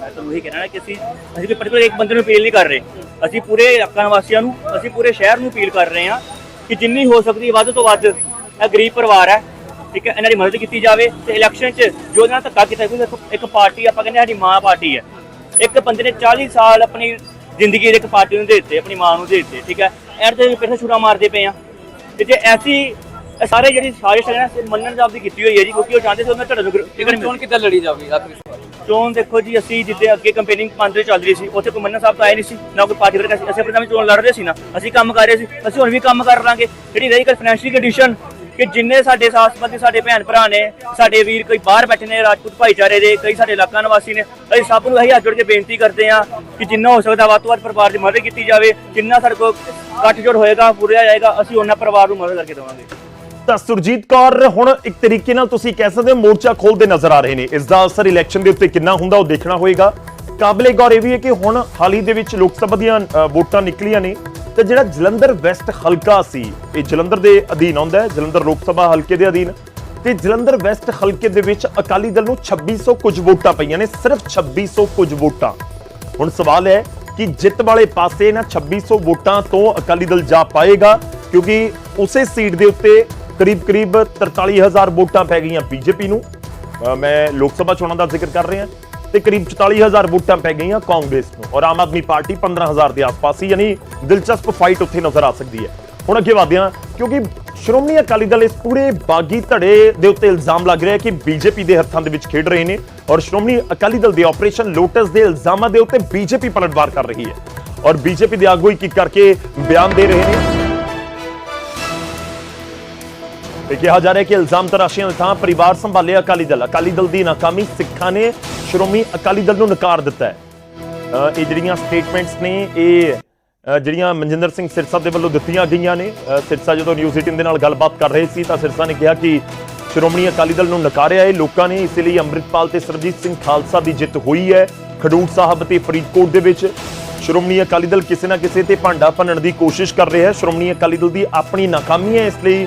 ਮੈਂ ਤੁਹਾਨੂੰ ਇਹੀ ਕਹਿਣਾ ਕਿ ਅਸੀਂ ਅਸੀਂ ਕੋਈ ਪਰਟੀਕੁਲਰ ਇੱਕ ਬੰਦੇ ਨੂੰ ਅਪੀਲ ਨਹੀਂ ਕਰ ਰਹੇ। ਅਸੀਂ ਪੂਰੇ ਇਲਾਕਾ ਨਿਵਾਸੀਆਂ ਨੂੰ, ਅਸੀਂ ਪੂਰੇ ਸ਼ਹਿਰ ਨੂੰ ਅਪੀਲ ਕਰ ਰਹੇ ਹਾਂ ਕਿ ਜਿੰਨੀ ਹੋ ਸਕਦੀ ਵੱਧ ਤੋਂ ਵੱਧ ਇਹ ਗਰੀਬ ਪਰਿਵਾਰ ਹੈ, ਠੀਕ ਹੈ, ਇਹਨਾਂ ਦੀ ਮਦਦ ਕੀਤੀ ਜਾਵੇ ਤੇ ਇਲੈਕਸ਼ਨ 'ਚ ਜੋ ਇਹਨਾਂ ਧੱਕਾ ਕੀਤਾ ਕਿਉਂਕਿ ਇੱਕ ਪਾਰਟੀ ਆਪਾਂ ਕਹਿੰਦੇ ਸਾਡੀ ਮਾਂ ਪਾਰਟੀ ਹੈ। ਇੱਕ ਬੰਦੇ ਨੇ 40 ਸਾਲ ਆਪਣੀ ਜ਼ਿੰਦਗੀ ਦੇ ਇੱਕ ਪਾਰਟੀ ਨੂੰ ਦੇ ਦਿੱਤੇ, ਆਪਣੀ ਮਾਂ ਨੂੰ ਦੇ ਦਿੱਤੇ, ਠੀਕ ਹੈ। ਐਰ ਤੇ ਪਿੱਛੇ ਛੁਰਾ ਮਾਰਦੇ ਪਏ ਆ। ਤੇ ਜੇ ਐਸੀ ਸਾਰੇ ਜਿਹੜੀ ਸਾਜ਼ਿਸ਼ ਹੈ ਨਾ ਸਿਰ ਮੰਨਣ ਜਾਬ ਦੀ ਕੀਤੀ ਹੋਈ ਹੈ ਜੀ ਕਿਉਂਕਿ ਉਹ ਚਾਹੁੰਦੇ ਸੀ ਉਹਨਾਂ ਢੱਡ ਨੂੰ ਟਿਕਣ ਮਿਲ ਚੋਣ ਕਿੱਦਾਂ ਲੜੀ ਜਾਊਗੀ? ਆਖਰੀ ਸਵਾਲ ਚੋਣ ਦੇਖੋ ਜੀ ਅਸੀਂ ਜਿੱਦੇ ਅੱਗੇ ਕੰਪੇਨਿੰਗ ਪੰਜ ਦੇ ਚੱਲ ਰਹੀ ਸੀ ਉੱਥੇ ਕੋਈ ਮੰਨਾ ਸਾਹਿਬ ਤਾਂ ਆਏ ਨਹੀਂ ਸੀ ਨਾ ਕੋਈ ਪਾਰਟੀ ਵਰਗਾ ਸੀ ਅਸੀਂ ਆਪਣੇ ਨਾਲ ਚੋਣ ਲੜ ਰਹੇ ਸੀ ਨਾ ਅਸੀਂ ਕੰਮ ਕਰ ਰਹੇ ਸੀ ਅਸੀਂ ਹੁਣ ਵੀ ਕੰਮ ਕਰ ਲਾਂਗੇ। ਜਿਹੜੀ ਰਹੀ ਗੱਲ ਫਾਈਨੈਂਸ਼ੀਅਲ ਕੰਡੀਸ਼ਨ ਕਿ ਜਿੰਨੇ ਸਾਡੇ ਸਾਥ ਸਾਡੇ ਭੈਣ ਭਰਾ ਨੇ, ਸਾਡੇ ਵੀਰ ਕੋਈ ਬਾਹਰ ਬੈਠੇ ਨੇ, ਰਾਜਪੂਤ ਭਾਈਚਾਰੇ ਦੇ, ਕਈ ਸਾਡੇ ਇਲਾਕਾ ਨਿਵਾਸੀ ਨੇ, ਅਸੀਂ ਸਭ ਨੂੰ ਅਸੀਂ ਹੱਥ ਜੋੜ ਕੇ ਬੇਨਤੀ ਕਰਦੇ ਹਾਂ ਕਿ ਜਿੰਨਾ ਹੋ ਸਕਦਾ ਵੱਧ ਤੋਂ ਵੱਧ ਪਰਿਵਾਰ ਦੀ ਮਦਦ ਕੀਤੀ ਜਾਵੇ, ਜਿੰਨਾ ਸਾਡੇ ਕੋਲ ਇਕੱਠ ਜੋੜ ਹੋਏਗਾ, ਪੂਰਿਆ ਜਾਏਗਾ, ਅਸੀਂ ਉਹਨਾਂ ਪਰਿਵਾਰ ਨੂੰ ਮਦਦ ਕਰਕੇ ਦੇਵਾਂਗੇ। ਤਾਂ ਸੁਰਜੀਤ ਕੌਰ, ਹੁਣ ਇੱਕ ਤਰੀਕੇ ਨਾਲ ਤੁਸੀਂ ਕਹਿ ਸਕਦੇ ਹੋ ਮੋਰਚਾ ਖੋਲਦੇ ਨਜ਼ਰ ਆ ਰਹੇ ਨੇ। ਇਸ ਦਾ ਅਸਰ ਇਲੈਕਸ਼ਨ ਦੇ ਉੱਤੇ ਕਿੰਨਾ ਹੁੰਦਾ ਉਹ ਦੇਖਣਾ ਹੋਏਗਾ। ਕਾਬਲੇ ਗੌਰ ਇਹ ਵੀ ਹੈ ਕਿ ਹੁਣ ਹਾਲ ਹੀ ਦੇ ਵਿੱਚ ਲੋਕ ਸਭਾ ਦੀਆਂ ਵੋਟਾਂ ਨਿਕਲੀਆਂ ਨੇ। ਤੇ ਜਿਹੜਾ ਜਲੰਧਰ ਵੈਸਟ ਹਲਕਾ ਸੀ, ਇਹ ਜਲੰਧਰ ਦੇ ਅਧੀਨ ਆਉਂਦਾ ਹੈ, ਜਲੰਧਰ ਲੋਕ ਸਭਾ ਹਲਕੇ ਦੇ ਅਧੀਨ। ਤੇ ਜਲੰਧਰ ਵੈਸਟ ਹਲਕੇ ਦੇ ਵਿੱਚ ਅਕਾਲੀ ਦਲ ਨੂੰ 2600 ਕੁਝ ਵੋਟਾਂ ਪਈਆਂ ਨੇ, ਸਿਰਫ 2600 ਕੁਝ ਵੋਟਾਂ। ਹੁਣ ਸਵਾਲ ਹੈ ਕਿ ਜਿੱਤ ਵਾਲੇ ਪਾਸੇ ਇਹਨਾਂ 2600 ਵੋਟਾਂ ਤੋਂ ਅਕਾਲੀ ਦਲ ਜਾ ਪਾਏਗਾ? ਕਿਉਂਕਿ ਉਸੇ ਸੀਟ ਦੇ ਉੱਤੇ ਕਰੀਬ-ਕਰੀਬ 43000 ਵੋਟਾਂ ਪੈ ਗਈਆਂ ਬੀਜੇਪੀ ਨੂੰ। ਮੈਂ ਲੋਕ ਸਭਾ ਚੋਣਾਂ ਦਾ ਜ਼ਿਕਰ ਕਰ ਰਿਹਾ। ਤੇ ਕਰੀਬ 44000 ਵੋਟਾਂ ਪੈ ਗਈਆਂ ਕਾਂਗਰਸ ਨੂੰ ਔਰ ਆਮ ਆਦਮੀ ਪਾਰਟੀ 15000 ਦੇ ਆਸ-ਪਾਸ ਹੀ, ਯਾਨੀ ਦਿਲਚਸਪ ਫਾਈਟ ਉੱਥੇ ਨਜ਼ਰ ਆ ਸਕਦੀ ਹੈ। ਹੁਣ ਅੱਗੇ ਵਧਦੇ ਹਾਂ, ਕਿਉਂਕਿ ਸ਼੍ਰੋਮਣੀ ਅਕਾਲੀ ਦਲ ਇਸ ਪੂਰੇ ਬਾਗੀ ਧੜੇ ਦੇ ਉੱਤੇ ਇਲਜ਼ਾਮ ਲੱਗ ਰਿਹਾ ਹੈ ਕਿ ਬੀਜੇਪੀ ਦੇ ਹੱਥਾਂ ਦੇ ਵਿੱਚ ਖੇਡ ਰਹੇ ਨੇ ਔਰ ਸ਼੍ਰੋਮਣੀ ਅਕਾਲੀ ਦਲ ਦੇ ਆਪਰੇਸ਼ਨ ਲੋਟਸ ਦੇ ਇਲਜ਼ਾਮਾਂ ਦੇ ਉੱਤੇ ਬੀਜੇਪੀ ਪਲਟਵਾਰ ਕਰ ਰਹੀ ਹੈ। ਔਰ ਬੀਜੇਪੀ ਦੇ ਆਗੂ ਇੱਕ ਇੱਕ ਕਰਕੇ ਬਿਆਨ ਦੇ ਰਹੇ ਨੇ। ਤੇ ਕਿਹਾ ਜਾ ਰਿਹਾ ਕਿ ਇਲਜ਼ਾਮ ਤਰਾਸ਼ੀਆਂ ਦੀ ਥਾਂ ਪਰਿਵਾਰ ਸੰਭਾਲੇ ਅਕਾਲੀ ਦਲ। ਅਕਾਲੀ ਦਲ ਦੀ ਨਾਕਾਮੀ ਸਿੱਖਾਂ ਨੇ ਸ਼੍ਰੋਮਣੀ ਅਕਾਲੀ ਦਲ ਨੂੰ ਨਕਾਰ ਦਿੱਤਾ ਹੈ। ਇਹ ਜਿਹੜੀਆਂ ਸਟੇਟਮੈਂਟਸ ਨੇ, ਇਹ ਜਿਹੜੀਆਂ ਮਨਜਿੰਦਰ ਸਿੰਘ ਸਿਰਸਾ ਦੇ ਵੱਲੋਂ ਦਿੱਤੀਆਂ ਗਈਆਂ ਨੇ। ਸਿਰਸਾ ਜਦੋਂ ਨਿਊਜ਼ 18 ਦੇ ਨਾਲ ਗੱਲਬਾਤ ਕਰ ਰਹੇ ਸੀ ਤਾਂ ਸਿਰਸਾ ਨੇ ਕਿਹਾ ਕਿ ਸ਼੍ਰੋਮਣੀ ਅਕਾਲੀ ਦਲ ਨੂੰ ਨਕਾਰਿਆ ਹੈ ਲੋਕਾਂ ਨੇ। ਇਸ ਲਈ ਅੰਮ੍ਰਿਤਪਾਲ ਤੇ ਸਰਬਜੀਤ ਸਿੰਘ ਖਾਲਸਾ ਦੀ ਜਿੱਤ ਹੋਈ ਹੈ ਖਡੂਰ ਸਾਹਿਬ ਤੇ ਫਰੀਦਕੋਟ ਦੇ ਵਿੱਚ। ਸ਼੍ਰੋਮਣੀ ਅਕਾਲੀ ਦਲ ਕਿਸੇ ਨਾ ਕਿਸੇ ਤੇ ਭਾਂਡਾ ਭੰਨਣ ਦੀ ਕੋਸ਼ਿਸ਼ ਕਰ ਰਿਹਾ ਹੈ। ਸ਼੍ਰੋਮਣੀ ਅਕਾਲੀ ਦਲ ਦੀ ਆਪਣੀ ਨਾਕਾਮੀ ਹੈ, ਇਸ ਲਈ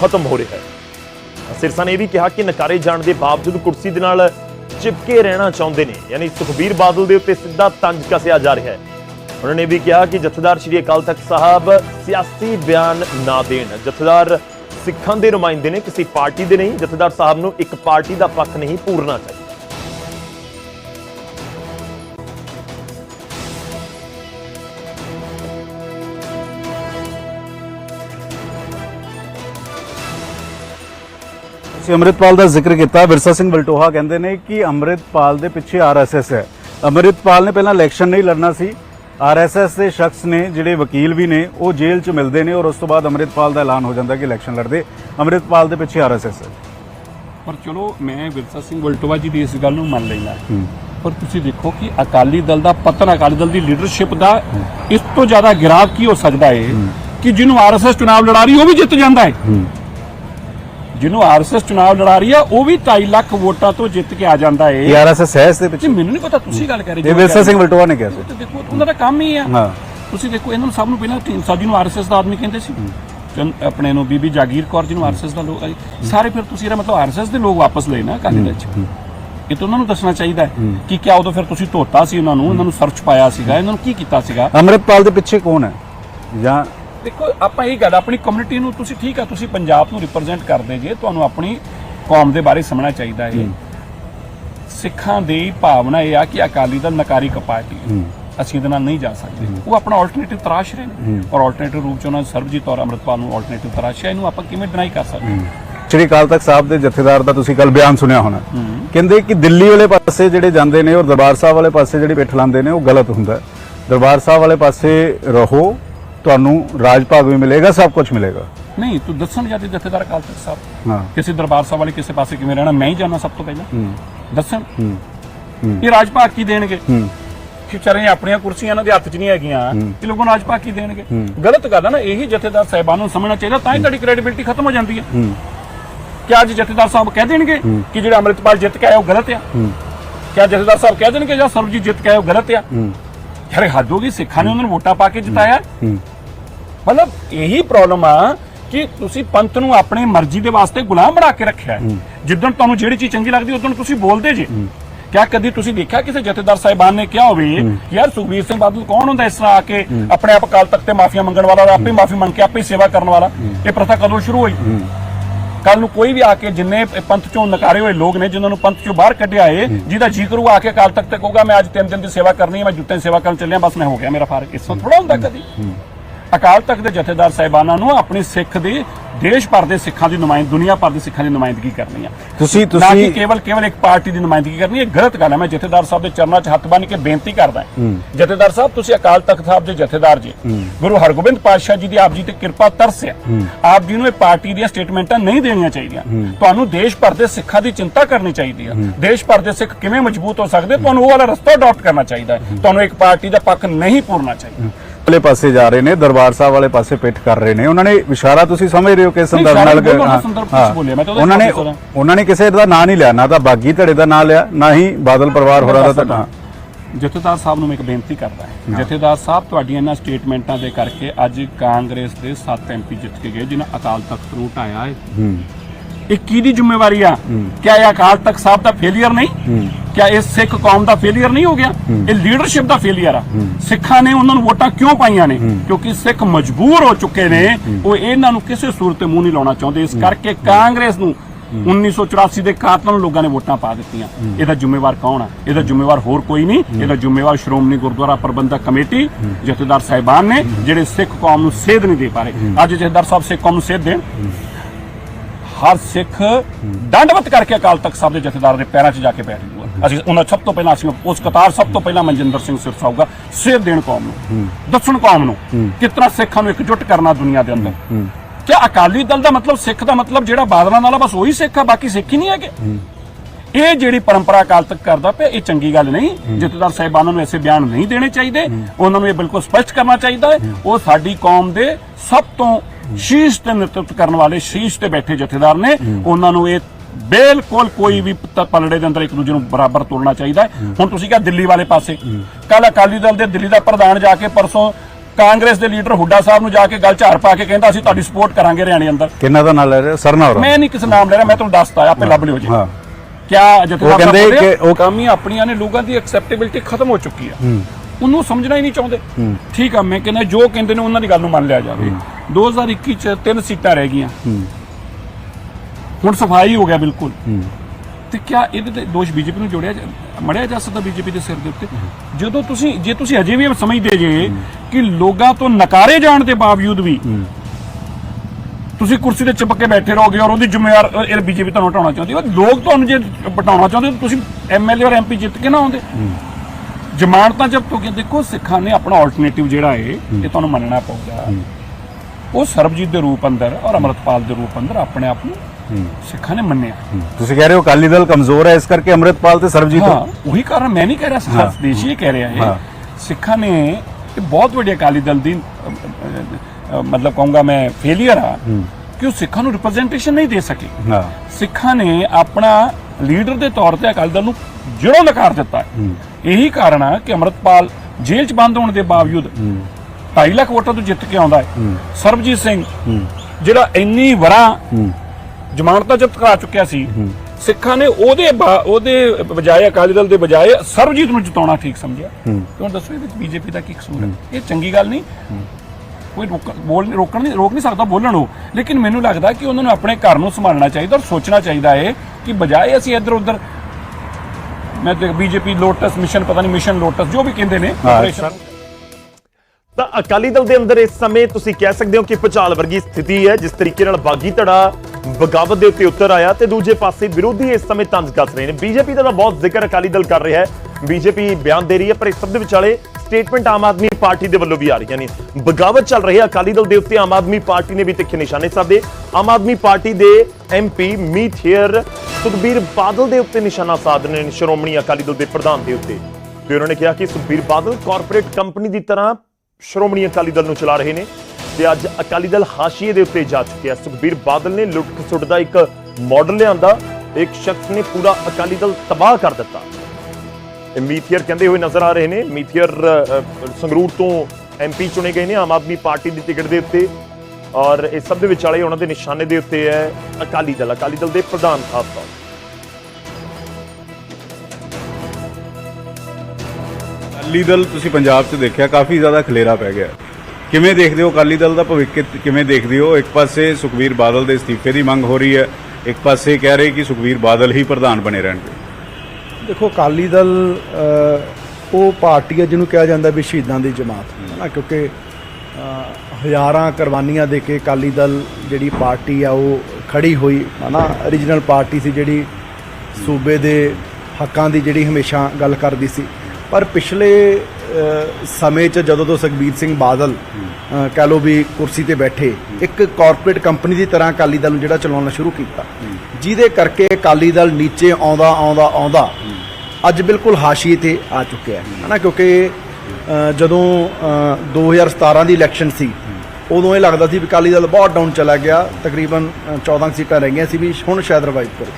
ਖਤਮ ਹੋ ਰਿਹਾ ਹੈ। ਸਿਰਸਾ ਨੇ ਇਹ ਵੀ ਕਿਹਾ ਕਿ ਨਕਾਰੇ ਜਾਣ ਦੇ ਬਾਵਜੂਦ ਕੁਰਸੀ ਦੇ ਨਾਲ ਚਿਪਕੇ ਰਹਿਣਾ ਚਾਹੁੰਦੇ ਨੇ, ਯਾਨੀ ਸੁਖਬੀਰ ਬਾਦਲ ਦੇ ਉੱਤੇ ਸਿੱਧਾ ਤੰਜ ਕਸਿਆ ਜਾ ਰਿਹਾ ਹੈ। ਉਹਨਾਂ ਨੇ ਵੀ ਕਿਹਾ ਕਿ ਜਥੇਦਾਰ ਸ਼੍ਰੀ ਅਕਾਲ ਤਖਤ ਸਾਹਿਬ ਸਿਆਸੀ ਬਿਆਨ ਨਾ ਦੇਣ। ਜਥੇਦਾਰ ਸਿੱਖਾਂ ਦੇ ਨੁਮਾਇੰਦੇ ਨੇ, ਕਿਸੇ ਪਾਰਟੀ ਦੇ ਨਹੀਂ, ਜਥੇਦਾਰ ਸਾਹਿਬ ਨੂੰ ਇੱਕ ਪਾਰਟੀ ਦਾ ਪੱਖ ਨਹੀਂ, ਪੂਰਨਾ ਚਾਹੀਦਾ। ਤੁਸੀਂ ਅੰਮ੍ਰਿਤਪਾਲ ਦਾ ਜ਼ਿਕਰ ਕੀਤਾ ਵਿਰਸਾ ਸਿੰਘ ਬਲਟੋਹਾ ਕਹਿੰਦੇ ਨੇ ਕਿ ਅੰਮ੍ਰਿਤਪਾਲ ਦੇ ਪਿੱਛੇ ਆਰਐਸਐਸ ਹੈ। ਅੰਮ੍ਰਿਤਪਾਲ ਨੇ ਪਹਿਲਾਂ ਇਲੈਕਸ਼ਨ ਨਹੀਂ ਲੜਨਾ ਸੀ। ਆਰਐਸਐਸ ਦੇ ਸ਼ਖਸ ਨੇ ਜਿਹੜੇ ਵਕੀਲ ਵੀ ਨੇ ਉਹ ਜੇਲ੍ਹ 'ਚ ਮਿਲਦੇ ਨੇ ਔਰ ਉਸ ਤੋਂ ਬਾਅਦ ਅੰਮ੍ਰਿਤਪਾਲ ਦਾ ਐਲਾਨ ਹੋ ਜਾਂਦਾ ਕਿ ਇਲੈਕਸ਼ਨ ਲੜਦੇ। ਅੰਮ੍ਰਿਤਪਾਲ ਦੇ ਪਿੱਛੇ ਆਰਐਸਐਸ ਹੈ। ਪਰ ਚਲੋ ਮੈਂ ਵਿਰਸਾ ਸਿੰਘ ਵਲਟੋਆ ਜੀ ਦੀ ਇਸ ਗੱਲ ਨੂੰ ਮੰਨ ਲੈਣਾ ਪਰ ਤੁਸੀਂ ਦੇਖੋ ਕਿ ਅਕਾਲੀ ਦਲ ਦਾ ਪਤਨ ਅਕਾਲੀ ਦਲ ਦੀ ਲੀਡਰਸ਼ਿਪ ਦਾ ਇਸ ਤੋਂ ਜ਼ਿਆਦਾ ਗਿਰਾਵ ਕੀ ਹੋ ਸਕਦਾ ਹੈ। ਕਿ ਜਿਹਨੂੰ ਆਰਐਸਐਸ ਚੁਣਾਵ ਲੜਾ ਰਹੀ ਉਹ ਵੀ ਜਿੱਤ ਜਾਂਦਾ ਹੈ। ਜਿਹਨੂੰ ਆਰਐਸਐਸ ਚੁਣਾਵ ਲੜਾ ਰਹੀ ਆ ਉਹ ਵੀ 2.5 ਲੱਖ ਵੋਟਾਂ ਤੋਂ ਜਿੱਤ ਕੇ ਆ ਜਾਂਦਾ ਹੈ ਇਹ ਆਰਐਸਐਸ ਹੈ ਇਸ ਦੇ ਪਿੱਛੇ? ਮੈਨੂੰ ਨਹੀਂ ਪਤਾ ਤੁਸੀਂ ਗੱਲ ਕਰ ਰਹੇ ਇਹ ਜੋ ਵਿਰਸਾ ਕਹਿ ਸਿੰਘ ਬਲਟੋਹਾ ਨੇ ਕਿਹਾ ਹੋ। ਸੀ ਦੇਖੋ ਉਹਨਾਂ ਦਾ ਕੰਮ ਹੀ ਆ। ਹਾਂ। ਤੁਸੀਂ ਦੇਖੋ ਇਹਨਾਂ ਨੂੰ ਸਭ ਨੂੰ ਪਹਿਲਾਂ ਢੀਂਡਸਾ ਜੀ ਨੂੰ ਆਰਐਸਐਸ ਦਾ ਆਦਮੀ ਕਹਿੰਦੇ ਸੀ। ਆਪਣੇ ਨੂੰ ਬੀਬੀ ਜਾਗੀਰ ਕੌਰ ਜੀ ਨੂੰ ਆਰਐਸਐਸ ਦਾ ਲੋਕ ਸਾਰੇ ਫਿਰ ਤੁਸੀਂ ਇਹਦਾ ਮਤਲਬ ਆਰਐਸਐਸ ਦੇ ਲੋਕ ਵਾਪਸ ਲਏ ਨਾ ਦਲ ਚ। ਇਹ ਤਾਂ ਉਹਨਾਂ ਨੂੰ ਦੱਸਣਾ ਚਾਹੀਦਾ ਹੈ ਕਿ ਕਿਆ ਉਦੋਂ ਫਿਰ ਤੁਸੀਂ ਧੋਤਾ ਸੀ ਉਹਨਾਂ ਨੂੰ ਉਹਨਾਂ ਨੂੰ ਸਰਚ ਪਾਇਆ ਸੀਗਾ ਇਹਨਾਂ ਨੂੰ ਕੀ ਕੀਤਾ ਸੀਗਾ? ਅੰਮ੍ਰਿਤਪਾਲ ਦੇ ਪਿੱਛੇ ਕੌਣ ਹੈ? ਜਾਂ ਦੇਖੋ ਆਪਾਂ ਇਹ ਗੱਲ ਆਪਣੀ ਕਮਿਊਨਿਟੀ ਨੂੰ ਤੁਸੀਂ ਠੀਕ ਆ ਤੁਸੀਂ ਪੰਜਾਬ ਨੂੰ ਰਿਪਰੈਜ਼ੈਂਟ ਕਰਦੇ ਜੇ ਤੁਹਾਨੂੰ ਆਪਣੀ ਕੌਮ ਦੇ ਬਾਰੇ ਸਮਝਣਾ ਚਾਹੀਦਾ ਹੈ। ਸਿੱਖਾਂ ਦੀ ਭਾਵਨਾ ਇਹ ਆ ਕਿ ਅਕਾਲੀ ਦਲ ਨਕਾਰੀ ਕਪਾਰਟੀ ਹੈ। ਅਸੀਂ ਇਹਦੇ ਨਾਲ ਨਹੀਂ ਜਾ ਸਕਦੇ। ਉਹ ਆਪਣਾ ਆਲਟਰਨੇਟਿਵ ਤਰਾਸ਼ ਰਹੇ ਨੇ ਔਰ ਆਲਟਰਨੇਟਿਵ ਰੂਪ ਚ ਉਹਨਾਂ ਸਰਬਜੀਤ ਔਰ ਅੰਮ੍ਰਿਤਪਾਲ ਨੂੰ ਆਲਟਰਨੇਟਿਵ ਤਰਾਸ਼ਿਆ। ਇਹਨੂੰ ਆਪਾਂ ਕਿਵੇਂ ਡਿਨਾਈ ਕਰ ਸਕਦੇ? ਸ਼੍ਰੀ ਅਕਾਲ ਤਖਤ ਸਾਹਿਬ ਦੇ ਜਥੇਦਾਰ ਦਾ ਤੁਸੀਂ ਕੱਲ ਬਿਆਨ ਸੁਣਿਆ ਹੋਣਾ। ਕਹਿੰਦੇ ਕਿ ਦਿੱਲੀ ਵਾਲੇ ਪਾਸੇ ਜਿਹੜੇ ਜਾਂਦੇ ਨੇ ਔਰ ਦਰਬਾਰ ਸਾਹਿਬ ਵਾਲੇ ਪਾਸੇ ਜਿਹੜੀ ਪਿੱਠ ਲਾਉਂਦੇ ਨੇ ਉਹ ਗਲਤ ਹੁੰਦਾ। ਦਰਬਾਰ ਸਾਹਿਬ ਵਾਲੇ ਪਾਸੇ ਰਹੋ ਤੁਹਾਨੂੰ ਰਾਜ ਭਾਗ ਵੀ ਮਿਲੇਗਾ ਸਭ ਕੁਝ ਮਿਲੇਗਾ। ਨਹੀਂ ਤੂੰ ਦੱਸਣ ਜਾਂਦੇ ਜਥੇਦਾਰ ਅਕਾਲ ਤਖਤ ਸਾਹਿਬ। ਹਾਂ। ਕਿਸੇ ਦਰਬਾਰ ਸਾਹਿਬ ਵਾਲੇ ਕਿਸੇ ਪਾਸੇ ਕਿਵੇਂ ਰਹਿਣਾ ਮੈਂ ਹੀ ਜਾਣਾ ਸਭ ਤੋਂ ਪਹਿਲਾਂ। ਦੱਸਣ। ਹੂੰ। ਇਹ ਰਾਜ ਭਾਗ ਕੀ ਦੇਣਗੇ? ਹੂੰ। ਕਿ ਵਿਚਾਰੇ ਆਪਣੀਆਂ ਕੁਰਸੀਆਂ ਇਹਨਾਂ ਦੇ ਹੱਥ 'ਚ ਨਹੀਂ ਹੈਗੀਆਂ ਇਹ ਲੋਕਾਂ ਨੂੰ ਰਾਜ ਭਾਗ ਕੀ ਦੇਣਗੇ? ਗਲਤ ਗੱਲ ਹੈ ਨਾ ਇਹੀ ਜਥੇਦਾਰ ਸਾਹਿਬਾਨ ਨੂੰ ਸਮਝਣਾ ਚਾਹੀਦਾ ਤਾਂ ਹੀ ਤੁਹਾਡੀ ਕ੍ਰੈਡੀਬਿਲਿਟੀ ਖਤਮ ਹੋ ਜਾਂਦੀ ਹੈ ਹੂੰ। ਕਿ ਅੱਜ ਜਥੇਦਾਰ ਸਾਹਿਬ ਕਹਿ ਦੇਣਗੇ ਕਿ ਜਿਹੜਾ ਅੰਮ੍ਰਿਤਪਾਲ ਜਿੱਤ ਕੇ ਆਇਆ ਉਹ ਗਲਤ ਆ? ਕਿਆ ਜਥੇਦਾਰ ਸਾਹਿਬ ਕਹਿ ਦੇਣਗੇ ਜਾਂ ਸਰਬਜੀਤ ਜਿੱਤ ਕੇ ਆਇਆ ਉਹ ਗਲਤ ਆ? ਯਾਰ ਇਹ ਹੱਦ ਹੋ ਗਈ ਸਿੱਖਾਂ ਨੇ ਉਹਨਾਂ ਨੂੰ ਵੋਟਾਂ ਪਾ ਕੇ ਜਿਤਾਇਆ। ਹੂੰ। ਮਤਲਬ ਇਹੀ ਪ੍ਰੋਬਲਮ ਆ ਕਿ ਤੁਸੀਂ ਪੰਥ ਨੂੰ ਆਪਣੀ ਮਰਜ਼ੀ ਦੇ ਵਾਸਤੇ ਗੁਲਾਮ ਬਣਾ ਕੇ ਰੱਖਿਆ ਹੈ। ਜਿੱਦਣ ਤੁਹਾਨੂੰ ਜਿਹੜੀ ਚੀਜ਼ ਚੰਗੀ ਲੱਗਦੀ ਉਦੋਂ ਤੁਸੀਂ ਬੋਲਦੇ ਜੇ। ਕਿਆ ਕਦੀ ਤੁਸੀਂ ਦੇਖਿਆ ਕਿਸੇ ਜਥੇਦਾਰ ਸਾਹਿਬਾਨ ਨੇ ਕਿਹਾ ਹੋਵੇ ਯਾਰ ਸੁਖਬੀਰ ਸਿੰਘ ਬਾਦਲ ਕੌਣ ਹੁੰਦਾ ਇਸ ਤਰ੍ਹਾਂ ਆ ਕੇ ਆਪਣੇ ਆਪ ਅਕਾਲ ਤਖਤ ਤੇ ਮਾਫੀਆਂ ਮੰਗਣ ਵਾਲਾ ਆਪੇ ਮਾਫੀ ਮੰਗ ਕੇ ਆਪੇ ਸੇਵਾ ਕਰਨ ਵਾਲਾ। ਇਹ ਪ੍ਰਥਾ ਕਦੋਂ ਸ਼ੁਰੂ ਹੋਈ? ਕੱਲ ਨੂੰ ਕੋਈ ਵੀ ਆ ਕੇ ਜਿੰਨੇ ਪੰਥ ਚੋਂ ਨਕਾਰੇ ਹੋਏ ਲੋਕ ਨੇ ਜਿਨ੍ਹਾਂ ਨੂੰ ਪੰਥ ਚੋਂ ਬਾਹਰ ਕੱਢਿਆ ਏ ਜਿਹਦਾ ਜੀ ਕਰੂ ਆ ਕੇ ਅਕਾਲ ਤਖਤ ਤੇ ਕਹੂਗਾ ਮੈਂ ਅੱਜ ਤਿੰਨ ਦਿਨ ਦੀ ਸੇਵਾ ਕਰਨੀ ਹੈ ਮੈਂ ਜੁੱਤੇ ਸੇਵਾ ਕਰਨ ਚੱਲਿਆ ਬਸ ਮੈਂ ਹੋ ਗਿਆ ਮੇਰਾ ਫ਼ਰਕ ਇਸ ਤੋਂ ਥੋੜਾ ਹੁੰਦਾ ਕਦੀ। ਅਕਾਲ ਤਖਤ ਦੇ ਜਥੇਦਾਰ ਸਾਹਿਬਾਨਾਂ ਨੂੰ ਆਪਣੀ ਸਿੱਖ ਦੇ ਦੇਸ਼ ਭਰ ਦੇ ਸਿੱਖਾਂ ਦੀ ਨੁਮਾਇੰਦ ਦੁਨੀਆ ਭਰ ਦੇ ਸਿੱਖਾਂ ਦੀ ਨੁਮਾਇੰਦਗੀ ਕਰਨੀ ਆ। ਤੁਸੀਂ ਨਾ ਕਿ ਤੁਸੀਂ ਕੇਵਲ ਕੇਵਲ ਇੱਕ ਪਾਰਟੀ ਦੀ ਨੁਮਾਇੰਦਗੀ ਕਰਨੀ ਇਹ ਗਲਤ ਗੱਲ ਹੈ ਮੈਂ ਜਥੇਦਾਰ ਸਾਹਿਬ ਦੇ ਚਰਨਾਂ 'ਚ ਹੱਥ ਬੰਨ੍ਹ ਕੇ ਬੇਨਤੀ ਕਰਦਾ ਹਾਂ। ਜਥੇਦਾਰ ਸਾਹਿਬ ਤੁਸੀਂ ਅਕਾਲ ਤਖਤ ਸਾਹਿਬ ਦੇ ਜਥੇਦਾਰ ਜੀ। ਗੁਰੂ ਹਰਗੋਬਿੰਦ ਪਾਤਸ਼ਾਹ ਜੀ ਦੀ ਆਪ ਜੀ ਤੇ ਕਿਰਪਾ ਤਰਸ ਹੈ। ਆਪ ਜੀ ਨੂੰ ਇਹ ਪਾਰਟੀ ਦੀਆਂ ਸਟੇਟਮੈਂਟਾਂ ਨਹੀਂ ਦੇਣੀਆਂ ਚਾਹੀਦੀਆਂ। ਤੁਹਾਨੂੰ ਦੇਸ਼ ਭਰ ਦੇ ਸਿੱਖਾਂ ਦੀ ਚਿੰਤਾ ਕਰਨੀ ਚਾਹੀਦੀ ਹੈ। ਦੇਸ਼ ਭਰ ਦੇ ਸਿੱਖ ਕਿਵੇਂ ਮਜ਼ਬੂਤ ਹੋ ਸਕਦੇ ਤੁਹਾਨੂੰ ਉਹ ਵਾਲਾ ਰਸਤਾ ਅਡਾਪਟ ਕਰਨਾ ਚਾਹੀਦਾ ਤੁਹਾਨੂੰ ਇੱਕ ਪਾਰਟੀ ਦਾ ਪੱਖ ਨਹੀਂ ਪੂਰਨਾ ਚਾਹੀਦਾ। ਵਾਲੇ ਪਾਸੇ ਜਾ ਰਹੇ ਨੇ ਦਰਬਾਰ ਸਾਹਿਬ ਵਾਲੇ ਪਾਸੇ ਪਿੱਠ ਕਰ ਰਹੇ ਨੇ। ਉਹਨਾਂ ਨੇ ਇਸ਼ਾਰਾ ਤੁਸੀਂ ਸਮਝ ਰਹੇ ਹੋ ਕਿ ਸੰਦਰਭ ਨਾਲ ਉਹਨਾਂ ਨੇ। ਉਹਨਾਂ ਨੇ ਕਿਸੇ ਦਾ ਨਾਂ ਨਹੀਂ ਲਿਆ ਨਾ ਤਾਂ ਬਾਗੀ ਧੜੇ ਦਾ ਨਾਂ ਲਿਆ ਨਾ ਹੀ ਬਾਦਲ ਪਰਿਵਾਰ ਹੋਰਾਂ ਦਾ ਨਾਂ ਜਥੇਦਾਰ ਸਾਹਿਬ ਨੂੰ ਮੈਂ ਇੱਕ ਬੇਨਤੀ ਕਰਦਾ ਹਾਂ। ਜਥੇਦਾਰ ਸਾਹਿਬ ਤੁਹਾਡੀਆਂ ਇਹਨਾਂ ਸਟੇਟਮੈਂਟਾਂ ਦੇ ਕਰਕੇ ਅੱਜ ਕਾਂਗਰਸ ਦੇ 7 ਐਮਪੀ ਜਿੱਤ ਕੇ ਗਏ ਜਿਨ੍ਹਾਂ ਅਕਾਲ ਤਖਤ ਨੂੰ ਢਾਇਆ ਹੂੰ। ਇਹ ਕਿਹਦੀ ਜ਼ਿੰਮੇਵਾਰੀ ਆ? ਕਿਆ ਇਹ ਅਕਾਲ ਤਖਤ ਸਾਹਿਬ ਦਾ ਫੇਲਿਅਰ ਨਹੀਂ? ਕਿਆ ਇਹ ਸਿੱਖ ਕੌਮ ਦਾ ਫੇਲਿਅਰ ਨਹੀਂ ਹੋ ਗਿਆ? ਇਹ ਲੀਡਰਸ਼ਿਪ ਦਾ ਫੇਲਿਅਰ ਆ। ਸਿੱਖਾਂ ਨੇ ਉਹਨਾਂ ਨੂੰ ਵੋਟਾਂ ਕਿਉਂ ਪਾਈਆਂ ਨੇ? ਕਿਉਂਕਿ ਸਿੱਖ ਮਜਬੂਰ ਹੋ ਚੁੱਕੇ ਨੇ। ਉਹ ਇਹਨਾਂ ਨੂੰ ਕਿਸੇ ਸੂਰਤ ਤੇ ਮੂੰਹ ਨਹੀਂ ਲਾਉਣਾ ਚਾਹੁੰਦੇ। ਇਸ ਕਰਕੇ ਕਾਂਗਰਸ ਨੂੰ 1984 ਦੇ ਕਾਤਲਾਂ ਨੂੰ ਲੋਕਾਂ ਨੇ ਵੋਟਾਂ ਪਾ ਦਿੱਤੀਆਂ। ਇਹਦਾ ਜ਼ਿੰਮੇਵਾਰ ਕੌਣ ਆ? ਇਹਦਾ ਜ਼ਿੰਮੇਵਾਰ ਹੋਰ ਕੋਈ ਨਹੀਂ। ਇਹਦਾ ਜ਼ਿੰਮੇਵਾਰ ਸ਼੍ਰੋਮਣੀ ਗੁਰਦੁਆਰਾ ਪ੍ਰਬੰਧਕ ਕਮੇਟੀ ਜਥੇਦਾਰ ਸਾਹਿਬਾਨ ਨੇ ਜਿਹੜੇ ਸਿੱਖ ਕੌਮ ਨੂੰ ਸੇਧ ਨਹੀਂ ਦੇ ਪਾ ਰਹੇ। ਅੱਜ ਜਥੇਦਾਰ ਸਾਹਿਬ ਸਿੱਖ ਕੌਮ ਨੂੰ ਸੇਧ ਦੇਣ। ਹਰ ਸਿੱਖ ਦੰਡਵਤ ਕਰਕੇ ਅਕਾਲ ਤਖਤ ਸਾਹਿਬ ਦੇ ਜਥੇਦਾਰ ਦੇ ਪੈਰਾਂ 'ਚ ਜਾ ਕੇ ਬੈਠ ਜੂਗਾ। ਅਸੀਂ ਉਹਨਾਂ ਸਭ ਤੋਂ ਪਹਿਲਾਂ ਅਸੀਂ ਉਸ ਕਤਾਰ ਸਭ ਤੋਂ ਪਹਿਲਾਂ ਮਨਜਿੰਦਰ ਸਿੰਘ ਸਿਰਸਾ ਹੋਊਗਾ ਸੇਧ ਦੇਣ ਕੌਮ ਨੂੰ ਦੱਸਣ ਕੌਮ ਨੂੰ ਕਿਸ ਤਰ੍ਹਾਂ ਸਿੱਖਾਂ ਨੂੰ ਇਕਜੁੱਟ ਕਰਨਾ ਦੁਨੀਆ ਦੇ ਅੰਦਰ। ਕਿ ਅਕਾਲੀ ਦਲ ਦਾ ਮਤਲਬ ਸਿੱਖ ਦਾ ਮਤਲਬ ਜਿਹੜਾ ਬਾਦਲਾਂ ਨਾਲ ਬਸ ਉਹੀ ਸਿੱਖ ਆ ਬਾਕੀ ਸਿੱਖ ਹੀ ਨਹੀਂ ਹੈਗੇ। ਇਹ ਜਿਹੜੀ ਪਰੰਪਰਾ ਅਕਾਲ ਤਖਤ ਕਰਦਾ ਪਿਆ ਇਹ ਚੰਗੀ ਗੱਲ ਨਹੀਂ। ਜਥੇਦਾਰ ਸਾਹਿਬਾਨਾਂ ਨੂੰ ਐਸੇ ਬਿਆਨ ਨਹੀਂ ਦੇਣੇ ਚਾਹੀਦੇ। ਉਹਨਾਂ ਨੂੰ ਇਹ ਬਿਲਕੁਲ ਸਪਸ਼ਟ ਕਰਨਾ ਚਾਹੀਦਾ ਹੈ। ਉਹ ਸਾਡੀ ਕੌਮ ਦੇ ਸਭ ਤੋਂ ਸ਼ੀਸ਼ ਤੇ ਨੇਤਰਤਵ ਕਰਨ ਵਾਲੇ ਸ਼ੀਸ਼ ਤੇ ਬੈਠੇ ਜਥੇਦਾਰ ਨੇ। ਉਹਨਾਂ ਨੂੰ ਇਹ ਬਿਲਕੁਲ ਕੋਈ ਵੀ ਪਲੜੇ ਦੇ ਅੰਦਰ ਇੱਕ ਦੂਜੇ ਨੂੰ ਬਰਾਬਰ ਤੋਲਣਾ ਚਾਹੀਦਾ। ਹੁਣ ਤੁਸੀਂ ਕਿਹਾ ਦਿੱਲੀ ਵਾਲੇ ਪਾਸੇ। ਕੱਲ ਅਕਾਲੀ ਦਲ ਦੇ ਦਿੱਲੀ ਦਾ ਪ੍ਰਧਾਨ ਜਾ ਕੇ ਪਰਸੋਂ ਕਾਂਗਰਸ ਦੇ ਲੀਡਰ ਹੁੱਡਾ ਸਾਹਿਬ ਨੂੰ ਜਾ ਕੇ ਗੱਲ ਝਾੜ ਪਾ ਕੇ ਕਹਿੰਦਾ ਅਸੀਂ ਤੁਹਾਡੀ ਸਪੋਰਟ ਕਰਾਂਗੇ ਹਰਿਆਣੇ ਅੰਦਰ। ਕਿੰਨਾ ਦਾ ਨਾਲ ਲੈ ਰਿਹਾ ਸਰਨਾ ਹੋਰਾਂ ਮੈਂ ਨਹੀਂ ਕਿਸੇ ਨਾਮ ਲੈ ਰਿਹਾ ਮੈਂ ਤੁਹਾਨੂੰ ਦੱਸਦਾ ਆਪੇ ਲੱਭ ਲਿਓ ਜੀ। ਹਾਂ। ਕਿਆ ਜਥੇਦਾਰ ਉਹ ਕਹਿੰਦੇ ਕਿ ਉਹ- ਕਾਮੀਆਂ ਆਪਣੀਆਂ ਨੇ ਲੋਕਾਂ ਦੀ ਐਕਸੈਪਟੇਬਿਲਟੀ ਖਤਮ ਹੋ ਚੁੱਕੀ ਆ ਉਹਨੂੰ ਸਮਝਣਾ ਹੀ ਨਹੀਂ ਚਾਹੁੰਦੇ। ਠੀਕ ਆ ਮੈਂ ਕਹਿੰਦਾ ਜੋ ਕਹਿੰਦੇ ਨੇ ਉਹਨਾਂ ਦੀ ਗੱਲ ਨੂੰ ਮੰਨ ਲਿਆ ਜਾਵੇ। 2021 ਚ ਤਿੰਨ ਸੀਟਾਂ ਰਹਿ ਗਈਆਂ। ਹੁਣ ਸਫ਼ਾਈ ਹੋ ਗਿਆ ਬਿਲਕੁਲ। ਤੇ ਕਿਆ ਇਹਦੇ ਤੇ ਦੋਸ਼ ਬੀਜੇਪੀ ਨੂੰ ਜੋੜਿਆ ਮੜਿਆ ਜਾ ਸਕਦਾ ਬੀਜੇਪੀ ਦੇ ਸਿਰ ਦੇ ਉੱਤੇ? ਜਦੋਂ ਤੁਸੀਂ ਜੇ ਤੁਸੀਂ ਅਜੇ ਵੀ ਸਮਝਦੇ ਜੇ ਕਿ ਲੋਕਾਂ ਤੋਂ ਨਕਾਰੇ ਜਾਣ ਦੇ ਬਾਵਜੂਦ ਵੀ ਤੁਸੀਂ ਕੁਰਸੀ ਤੇ ਚਿਪਕ ਕੇ ਬੈਠੇ ਰਹੋਗੇ ਔਰ ਉਹਦੀ ਜ਼ਿੰਮੇਵਾਰ ਇਹ ਬੀਜੇਪੀ ਤੁਹਾਨੂੰ ਹਟਾਉਣਾ ਚਾਹੁੰਦੀ ਹੈ। ਲੋਕ ਤੁਹਾਨੂੰ ਜੇ ਹਟਾਉਣਾ ਚਾਹੁੰਦੇ ਤਾਂ ਤੁਸੀਂ ਐਮਐਲਏ ਔਰ ਐਮਪੀ ਜਿੱਤ ਕੇ ਨਾ ਆਉਂਦੇ। ਜ਼ਮਾਨਤਾਂ ਜਬ ਤੋਂ ਕਿ ਦੇਖੋ ਸਿੱਖਾਂ ਨੇ ਆਪਣਾ ਆਲਟਰਨੇਟਿਵ ਜਿਹੜਾ ਹੈ, ਇਹ ਤੁਹਾਨੂੰ ਮੰਨਣਾ ਪਊਗਾ। ਉਹ ਸਰਬਜੀਤ ਦੇ ਰੂਪ ਅੰਦਰ ਔਰ ਅਮਰਤਪਾਲ ਦੇ ਰੂਪ ਅੰਦਰ ਆਪਣੇ ਆਪ ਨੂੰ ਸਿੱਖਾਂ ਨੇ ਮੰਨਿਆ। ਤੁਸੀਂ ਕਹਿ ਰਹੇ ਹੋ ਅਕਾਲੀ ਦਲ ਕਮਜ਼ੋਰ ਹੈ ਇਸ ਕਰਕੇ ਅੰਮ੍ਰਿਤਪਾਲ ਤੇ ਸਰਬਜੀਤ ਹਾਂ ਉਹੀ ਕਾਰਨ ਮੈਂ ਨਹੀਂ ਕਹਿ ਰਿਹਾ ਸਾਰਾ ਦੇਸ਼ ਕਹਿ ਰਿਹਾ ਹਾਂ। ਸਿੱਖਾਂ ਨੇ ਇਹ ਬਹੁਤ ਵੱਡੀ ਅਕਾਲੀ ਦਲ ਦੀ ਮਤਲਬ ਕਹੂੰਗਾ ਮੈਂ ਫੇਲਿਅਰ ਆ ਕਿ ਉਹ ਸਿੱਖਾਂ ਨੂੰ ਰਿਪਰੈਜ਼ੈਂਟੇਸ਼ਨ ਨਹੀਂ ਦੇ ਸਕੇ। ਸਿੱਖਾਂ ਨੇ ਆਪਣਾ ਲੀਡਰ ਦੇ ਤੌਰ ਤੇ ਅਕਾਲੀ ਦਲ ਨੂੰ ਜੜੋਂ ਨਕਾਰ ਦਿੱਤਾ। ਇਹੀ ਕਾਰਨ ਆ ਕਿ ਅਮਰਤਪਾਲ ਜੇਲ੍ਹ 'ਚ ਬੰਦ ਹੋਣ ਦੇ ਬਾਵਜੂਦ 2.5 ਲੱਖ ਵੋਟਾਂ ਤੋਂ ਜਿੱਤ ਕੇ ਆਉਂਦਾ ਹੈ। ਸਰਬਜੀਤ ਸਿੰਘ ਜਿਹੜਾ ਇੰਨੀ ਵਰਾ ਜ਼ਮਾਨਤਾਂ ਜ਼ਬਤ ਕਰਾ ਚੁੱਕਿਆ ਸੀ ਸਿੱਖਾਂ ਨੇ ਉਹਦੇ ਉਹਦੇ ਬਜਾਏ ਅਕਾਲੀ ਦਲ ਦੇ ਬਜਾਏ ਸਰਬਜੀਤ ਨੂੰ ਜਿਤਾਉਣਾ ਠੀਕ ਸਮਝਿਆ। ਹੁਣ ਦੱਸੋ ਇਹਦੇ ਵਿੱਚ ਬੀਜੇਪੀ ਦਾ ਕੀ ਕਸੂਰ ਹੈ? ਇਹ ਚੰਗੀ ਗੱਲ ਨਹੀਂ। ਕੋਈ ਬੋਲ ਰੋਕਣ ਨਹੀਂ ਰੋਕ ਨਹੀਂ ਸਕਦਾ ਬੋਲਣ ਨੂੰ ਲੇਕਿਨ ਮੈਨੂੰ ਲੱਗਦਾ ਕਿ ਉਹਨਾਂ ਨੂੰ ਆਪਣੇ ਘਰ ਨੂੰ ਸੰਭਾਲਣਾ ਚਾਹੀਦਾ ਔਰ ਸੋਚਣਾ ਚਾਹੀਦਾ ਹੈ ਕਿ ਬਜਾਏ ਅਸੀਂ ਇੱਧਰ ਉੱਧਰ ਮੈਂ ਤੇ ਬੀਜੇਪੀ ਲੋਟਸ ਮਿਸ਼ਨ ਪਤਾ ਨਹੀਂ ਮਿਸ਼ਨ ਲੋਟਸ ਜੋ ਵੀ ਕਹਿੰਦੇ ਨੇ operation- ਤਾਂ ਅਕਾਲੀ ਦਲ ਦੇ ਅੰਦਰ ਇਸ ਸਮੇਂ ਤੁਸੀਂ ਕਹਿ ਸਕਦੇ ਹੋ ਕਿ ਭੁਚਾਲ ਵਰਗੀ ਸਥਿਤੀ ਹੈ, ਜਿਸ ਤਰੀਕੇ ਨਾਲ ਬਾਗੀ ਧੜਾ ਬਗਾਵਤ ਦੇ ਉੱਤੇ ਉਤਰ ਆਇਆ ਤੇ ਦੂਜੇ ਪਾਸੇ ਵਿਰੋਧੀ ਇਸ ਸਮੇਂ ਤੰਜ਼ ਕੱਸ ਰਹੇ ਨੇ। ਬੀਜੇਪੀ ਦਾ ਬਹੁਤ ਜ਼ਿਕਰ ਅਕਾਲੀ ਦਲ ਕਰ ਰਿਹਾ ਹੈ। ਬੀਜੇਪੀ ਬਿਆਨ ਦੇ ਰਹੀ ਹੈ, ਪਰ ਇਸ ਸਭ ਦੇ ਵਿਚਾਲੇ ਸਟੇਟਮੈਂਟ ਆਮ ਆਦਮੀ ਪਾਰਟੀ ਦੇ ਵੱਲੋਂ ਵੀ ਆ ਰਹੀਆਂ ਨੇ। ਬਗਾਵਤ ਚੱਲ ਰਹੀ ਹੈ ਅਕਾਲੀ ਦਲ ਦੇ ਉੱਤੇ, ਆਮ ਆਦਮੀ ਪਾਰਟੀ ਨੇ ਵੀ ਤਿੱਖੇ ਨਿਸ਼ਾਨੇ ਸਾਧੇ। ਆਮ ਆਦਮੀ ਪਾਰਟੀ ਦੇ ਐਮਪੀ ਮੀਤ ਹੇਅਰ ਸੁਖਬੀਰ ਬਾਦਲ ਦੇ ਉੱਤੇ ਨਿਸ਼ਾਨਾ ਸਾਧ ਸ਼੍ਰੋਮਣੀ ਅਕਾਲੀ ਦਲ ਦੇ ਪ੍ਰਧਾਨ ਦੇ ਉੱਤੇ। ਤੇ ਉਹਨਾਂ ਨੇ ਕਿਹਾ ਕਿ ਸੁਖਬੀਰ ਬਾਦਲ ਕਾਰਪੋਰੇਟ ਕੰਪਨੀ ਦੀ ਤਰ੍ਹਾਂ ਸ਼੍ਰੋਮਣੀ ਅਕਾਲੀ ਦਲ ਨੂੰ ਚਲਾ ਰਹੇ ਨੇ ਤੇ ਅੱਜ ਅਕਾਲੀ ਦਲ ਹਾਸ਼ੀਏ ਦੇ ਉੱਤੇ ਜਾ ਚੁੱਕਿਆ ਸੁਖਬੀਰ ਬਾਦਲ ਨੇ ਲੁੱਟ ਖਸੁੱਟ ਦਾ ਇੱਕ ਮਾਡਲ ਲਿਆਂਦਾ। ਇੱਕ ਸ਼ਖਸ ਨੇ ਪੂਰਾ ਅਕਾਲੀ ਦਲ ਤਬਾਹ ਕਰ ਦਿੱਤਾ। ਇਹ ਮੀਥੀਅਰ ਕਹਿੰਦੇ ਹੋਏ ਨਜ਼ਰ ਆ ਰਹੇ ਨੇ ਮੀਥੀਅਰ ਸੰਗਰੂਰ ਤੋਂ ਐਮਪੀ ਚੁਣੇ ਗਏ ਨੇ, ਆਮ ਆਦਮੀ ਪਾਰਟੀ ਦੀ ਟਿਕਟ ਦੇ ਉੱਤੇ। ਔਰ ਇਹ ਸਭ ਦੇ ਵਿਚਾਲੇ ਉਹਨਾਂ ਦੇ ਨਿਸ਼ਾਨੇ ਦੇ ਉੱਤੇ ਹੈ ਅਕਾਲੀ ਦਲ ਅਕਾਲੀ ਦਲ ਦੇ ਪ੍ਰਧਾਨ ਖਾਸ ਤੌਰ ਅਕਾਲੀ ਦਲ ਤੁਸੀਂ ਪੰਜਾਬ 'ਚ ਦੇਖਿਆ ਕਾਫੀ ਜ਼ਿਆਦਾ ਖਲੇਰਾ ਪੈ ਗਿਆ। ਕਿਵੇਂ ਦੇਖਦੇ ਹੋ ਅਕਾਲੀ ਦਲ ਦਾ ਭਵਿੱਖ ਕਿਵੇਂ ਦੇਖਦੇ ਹੋ? ਇੱਕ ਪਾਸੇ ਸੁਖਬੀਰ ਬਾਦਲ ਦੇ ਅਸਤੀਫੇ ਦੀ ਮੰਗ ਹੋ ਰਹੀ ਹੈ, ਇੱਕ ਪਾਸੇ ਕਹਿ ਰਹੇ ਕਿ ਸੁਖਬੀਰ ਬਾਦਲ ਹੀ ਪ੍ਰਧਾਨ ਬਣੇ ਰਹਿਣਗੇ। ਦੇਖੋ, ਅਕਾਲੀ ਦਲ ਉਹ ਪਾਰਟੀ ਹੈ ਜਿਹਨੂੰ ਕਿਹਾ ਜਾਂਦਾ ਵੀ ਸ਼ਹੀਦਾਂ ਦੀ ਜਮਾਤ, ਹੈ ਨਾ? ਕਿਉਂਕਿ ਹਜ਼ਾਰਾਂ ਕੁਰਬਾਨੀਆਂ ਦੇ ਕੇ ਅਕਾਲੀ ਦਲ ਜਿਹੜੀ ਪਾਰਟੀ ਆ, ਉਹ ਖੜੀ ਹੋਈ, ਹੈ ਨਾ? origignal ਪਾਰਟੀ ਸੀ ਜਿਹੜੀ ਸੂਬੇ ਦੇ ਹੱਕਾਂ ਦੀ ਜਿਹੜੀ ਹਮੇਸ਼ਾ ਗੱਲ ਕਰਦੀ ਸੀ। ਪਰ ਪਿਛਲੇ ਸਮੇਂ 'ਚ ਜਦੋਂ ਤੋਂ ਸੁਖਬੀਰ ਸਿੰਘ ਬਾਦਲ ਅ, ਕਹਿ ਲਓ ਵੀ ਕੁਰਸੀ ਤੇ ਬੈਠੇ ਇੱਕ ਕਾਰਪੋਰੇਟ ਕੰਪਨੀ ਦੀ ਤਰ੍ਹਾਂ ਅਕਾਲੀ ਦਲ ਨੂੰ ਜਿਹੜਾ ਚਲਾਉਣਾ ਸ਼ੁਰੂ ਕੀਤਾ। ਜਿਹਦੇ ਕਰਕੇ ਅਕਾਲੀ ਦਲ ਨੀਚੇ ਆਉਂਦਾ ਆਉਂਦਾ ਆਉਂਦਾ ਅੱਜ ਬਿਲਕੁਲ ਹਾਸ਼ੀਏ ਤੇ ਆ ਚੁੱਕਿਆ ਹੈ। ਹਨਾ ਕਿਉਂਕਿ ਅ, ਜਦੋਂ ਅ, 2017 ਦੀ ਇਲੈਕਸ਼ਨ ਸੀ ਉਦੋਂ ਇਹ ਲੱਗਦਾ ਸੀ ਵੀ ਅਕਾਲੀ ਦਲ ਬਹੁਤ ਡਾਊਨ ਚਲਾ ਗਿਆ ਤਕਰੀਬਨ ਅ, 14 ਸੀਟਾਂ ਰਹਿ ਗਈਆਂ ਸੀ ਵੀ ਹੁਣ ਸ਼ਾਇਦ ਰਿਵਾਈਵ ਕਰੇ।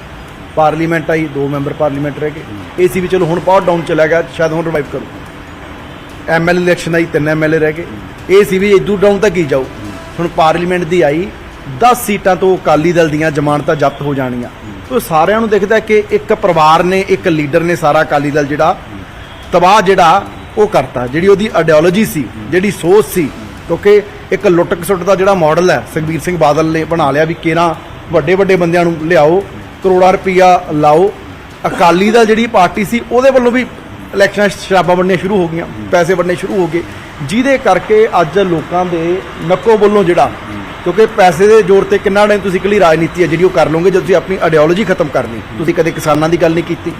ਪਾਰਲੀਮੈਂਟ ਆਈ ਦੋ ਮੈਂਬਰ ਪਾਰਲੀਮੈਂਟ ਰਹਿ ਗਏ। ਇਹ ਸੀ ਵੀ ਚਲੋ ਹੁਣ ਬਹੁਤ ਡਾਊਨ ਚਲਾ ਗਿਆ ਸ਼ਾਇਦ ਹੁਣ ਰਿਵਾਈਵ ਕਰੂ। ਐਮਐਲਏ ਇਲੈਕਸ਼ਨ ਆਈ ਤਿੰਨ ਐਮਐਲਏ ਰਹਿ ਗਏ। ਇਹ ਸੀ ਵੀ ਇਦੋਂ ਡਾਊਨ ਤਾਂ ਕੀ ਜਾਊ? ਹੁਣ ਪਾਰਲੀਮੈਂਟ ਦੀ ਆਈ 10 ਸੀਟਾਂ ਤੋਂ ਅਕਾਲੀ ਦਲ ਦੀਆਂ ਜ਼ਮਾਨਤਾਂ ਜ਼ਬਤ ਹੋ ਜਾਣੀਆਂ। ਤੋ ਸਾਰਿਆਂ ਨੂੰ ਦਿਖਦਾ ਕਿ ਇੱਕ ਪਰਿਵਾਰ ਨੇ ਇੱਕ ਲੀਡਰ ਨੇ ਸਾਰਾ ਅਕਾਲੀ ਦਲ ਜਿਹੜਾ ਤਬਾਹ ਜਿਹੜਾ ਉਹ ਕਰਤਾ ਜਿਹੜੀ ਉਹਦੀ ਆਈਡੀਓਲੋਜੀ ਸੀ ਜਿਹੜੀ ਸੋਚ ਸੀ। ਕਿਉਂਕਿ ਇੱਕ ਲੁੱਟ ਖਸੁੱਟ ਦਾ ਜਿਹੜਾ ਮਾਡਲ ਹੈ ਸੁਖਬੀਰ ਸਿੰਘ ਬਾਦਲ ਨੇ ਬਣਾ ਲਿਆ ਵੀ ਕਿਹਨਾਂ ਵੱਡੇ ਵੱਡੇ ਬੰਦਿਆਂ ਨੂੰ ਲਿਆਓ। ਕਰੋੜਾਂ ਰੁਪਈਆ ਲਾਓ। ਅਕਾਲੀ ਦਲ ਜਿਹੜੀ ਪਾਰਟੀ ਸੀ, ਉਹਦੇ ਵੱਲੋਂ ਵੀ ਇਲੈਕਸ਼ਨਾਂ ਸ਼ਰਾਬਾਂ ਵੰਡਣੀਆਂ ਸ਼ੁਰੂ ਹੋ ਗਈਆਂ, ਪੈਸੇ ਵੰਡਣੇ ਸ਼ੁਰੂ ਹੋ ਗਏ। ਜਿਹਦੇ ਕਰਕੇ ਅੱਜ ਲੋਕਾਂ ਦੇ ਨੱਕੋ ਵੱਲੋਂ ਜਿਹੜਾ, ਕਿਉਂਕਿ ਪੈਸੇ ਦੇ ਜ਼ੋਰ ਤੇ ਕਿੰਨਾ ਟਾਈਮ ਤੁਸੀਂ ਇਕੱਲੀ ਰਾਜਨੀਤੀ ਹੈ ਜਿਹੜੀ ਉਹ ਕਰ ਲਓਗੇ ਜਦੋਂ ਤੁਸੀਂ ਆਪਣੀ ਆਈਡੀਓਲੋਜੀ ਖਤਮ ਕਰਨੀ। ਤੁਸੀਂ ਕਦੇ ਕਿਸਾਨਾਂ ਦੀ ਗੱਲ ਨਹੀਂ ਕੀਤੀ।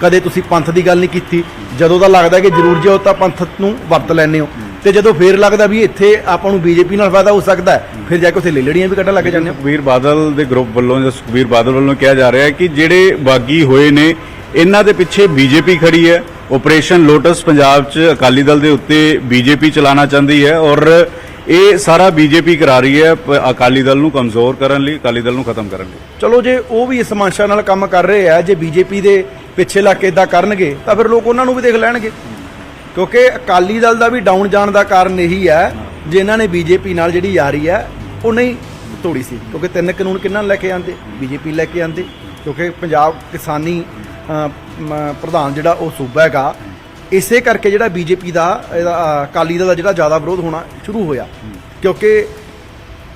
ਕਦੇ ਤੁਸੀਂ ਪੰਥ ਦੀ ਗੱਲ ਨਹੀਂ ਕੀਤੀ। ਜਦੋਂ ਦਾ ਲੱਗਦਾ ਕਿ ਜ਼ਰੂਰ ਜੇ ਉਹ ਤਾਂ ਪੰਥ ਨੂੰ ਵਰਤ ਲੈਂਦੇ ਹੋ। ਤੇ ਜਦੋਂ ਫੇਰ ਲੱਗਦਾ ਵੀ ਇੱਥੇ ਆਪਾਂ ਨੂੰ ਬੀਜੇਪੀ ਨਾਲ ਫਾਇਦਾ ਹੋ ਸਕਦਾ ਫਿਰ ਜਾ ਕੇ ਉੱਥੇ ਲੇਲੜੀਆਂ ਵੀ ਕੱਢਣ ਲੱਗ ਜਾਂਦੇ ਹੋ। ਸੁਖਬੀਰ ਬਾਦਲ ਦੇ ਗਰੁੱਪ ਵੱਲੋਂ ਜਾਂ ਸੁਖਬੀਰ ਬਾਦਲ ਵੱਲੋਂ ਕਿਹਾ ਜਾ ਰਿਹਾ ਹੈ ਕਿ ਜਿਹੜੇ ਬਾਗੀ ਹੋਏ ਨੇ ਇਹਨਾਂ ਦੇ ਪਿੱਛੇ ਬੀਜੇਪੀ ਖੜੀ ਹੈ। ਆਪਰੇਸ਼ਨ ਲੋਟਸ ਪੰਜਾਬ 'ਚ ਅਕਾਲੀ ਦਲ ਦੇ ਉੱਤੇ ਬੀਜੇਪੀ ਚਲਾਉਣਾ ਚਾਹੁੰਦੀ ਹੈ ਔਰ ਇਹ ਸਾਰਾ ਬੀਜੇਪੀ ਕਰਾ ਰਹੀ ਹੈ ਪ- ਅਕਾਲੀ ਦਲ ਨੂੰ ਕਮਜ਼ੋਰ ਕਰਨ ਲਈ ਅਕਾਲੀ ਦਲ ਨੂੰ ਖਤਮ ਕਰਨ ਲਈ। ਚਲੋ ਜੇ ਉਹ ਵੀ ਇਸ ਮਨਸ਼ਾ ਨਾਲ ਕੰਮ ਕਰ ਰਹੇ ਆ ਜੇ ਬੀਜੇਪੀ ਦੇ ਪਿੱਛੇ ਲੱਗ ਕੇ ਇਦਾਂ ਕਰਨਗੇ ਤਾਂ ਫਿਰ ਲੋਕ ਉਹਨਾਂ ਨੂੰ ਵੀ ਦੇਖ ਲੈਣਗੇ। ਕਿਉਂਕਿ ਅਕਾਲੀ ਦਲ ਦਾ ਵੀ ਡਾਊਨ ਜਾਣ ਦਾ ਕਾਰਨ ਇਹੀ ਹੈ ਜੇ ਇਹਨਾਂ ਨੇ ਬੀਜੇਪੀ ਨਾਲ ਜਿਹੜੀ ਯਾਰੀ ਹੈ ਉਹ ਨਹੀਂ ਤੋੜੀ ਸੀ। ਕਿਉਂਕਿ ਤਿੰਨ ਕਾਨੂੰਨ ਕਿੰਨਾਂ ਲੈ ਕੇ ਆਂਦੇ ਬੀਜੇਪੀ ਲੈ ਕੇ ਆਂਦੇ ਕਿਉਂਕਿ ਪੰਜਾਬ ਕਿਸਾਨੀ ਪ੍ਰਧਾਨ ਜਿਹੜਾ ਉਹ ਸੂਬਾ ਹੈਗਾ ਇਸੇ ਕਰਕੇ ਜਿਹੜਾ ਬੀਜੇਪੀ ਦਾ ਅਕਾਲੀ ਦਲ ਦਾ ਜਿਹੜਾ ਜ਼ਿਆਦਾ ਵਿਰੋਧ ਹੋਣਾ ਸ਼ੁਰੂ ਹੋਇਆ। ਕਿਉਂਕਿ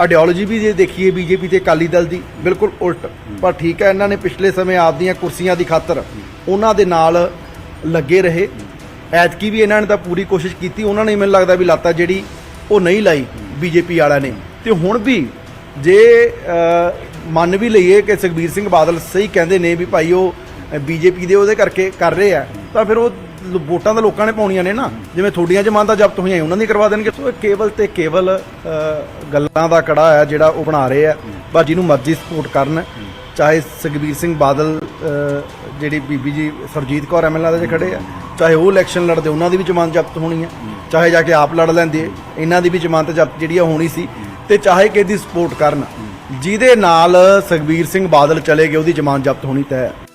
ਆਈਡੀਓਲੋਜੀ ਵੀ ਜੇ ਦੇਖੀਏ ਬੀਜੇਪੀ ਤੇ ਅਕਾਲੀ ਦਲ ਦੀ ਬਿਲਕੁਲ ਉਲਟ। ਪਰ ਠੀਕ ਹੈ ਇਹਨਾਂ ਨੇ ਪਿਛਲੇ ਸਮੇਂ ਆਪਦੀਆਂ ਕੁਰਸੀਆਂ ਦੀ ਖਾਤਰ ਉਹਨਾਂ ਦੇ ਨਾਲ ਲੱਗੇ ਰਹੇ। ਐਤਕੀ ਵੀ ਇਹਨਾਂ ਨੇ ਤਾਂ ਪੂਰੀ ਕੋਸ਼ਿਸ਼ ਕੀਤੀ, ਉਹਨਾਂ ਨੇ ਮੈਨੂੰ ਲੱਗਦਾ ਵੀ ਲਾਤਾ ਜਿਹੜੀ ਉਹ ਨਹੀਂ ਲਾਈ ਬੀਜੇਪੀ ਵਾਲਿਆਂ ਨੇ। ਤੇ ਹੁਣ ਵੀ ਜੇ ਮੰਨ ਵੀ ਲਈਏ ਕਿ ਸੁਖਬੀਰ ਸਿੰਘ ਬਾਦਲ ਸਹੀ ਕਹਿੰਦੇ ਨੇ ਵੀ ਭਾਈ ਉਹ ਬੀਜੇਪੀ ਦੇ ਉਹਦੇ ਕਰਕੇ ਕਰ ਰਹੇ ਆ, ਤਾਂ ਫਿਰ ਉਹ ਵੋਟਾਂ ਤਾਂ ਲੋਕਾਂ ਨੇ ਪਾਉਣੀਆਂ ਨੇ ਨਾ। ਜਿਵੇਂ ਥੋੜੀਆਂ ਜ਼ਮਾਨਤਾਂ ਜ਼ਬਤ ਹੋਈਆਂ, ਉਹਨਾਂ ਦੀ ਕਰਵਾ ਦੇਣਗੇ। ਸੋ ਕੇਵਲ ਤੇ ਕੇਵਲ ਗੱਲਾਂ ਦਾ ਕੜਾ ਹੈ ਜਿਹੜਾ ਉਹ ਬਣਾ ਰਹੇ ਆ, ਬਸ ਜਿਹਨੂੰ ਮਰਜ਼ੀ ਸਪੋਰਟ ਕਰਨ, ਚਾਹੇ ਸੁਖਬੀਰ ਸਿੰਘ ਬਾਦਲ ਜਿਹੜੀ ਬੀਬੀ ਜੀ ਸਰਜੀਤ ਕੌਰ ਐਮਐਲਏ ਦੇ ਖੜੇ ਆ, ਚਾਹੇ ਉਹ ਇਲੈਕਸ਼ਨ ਲੜਦੇ, ਉਹਨਾਂ ਦੀ ਵੀ ਜ਼ਮਾਨਤ ਜ਼ਬਤ ਹੋਣੀ ਹੈ ਚਾਹੇ ਜਾ ਕੇ ਆਪ ਲੜ ਲੈਂਦੇ, ਇਹਨਾਂ ਦੀ ਵੀ ਜ਼ਮਾਨਤ ਜ਼ਬਤ ਜਿਹੜੀ ਆ ਹੋਣੀ ਸੀ। ਤੇ ਚਾਹੇ ਕਿਸੇ ਦੀ ਸਪੋਰਟ ਕਰਨ, ਜਿਹਦੇ ਨਾਲ ਸੁਖਬੀਰ ਸਿੰਘ ਬਾਦਲ ਚਲੇ ਗਏ, ਉਹਦੀ ਜ਼ਮਾਨਤ ਜ਼ਬਤ ਹੋਣੀ ਤੈਅ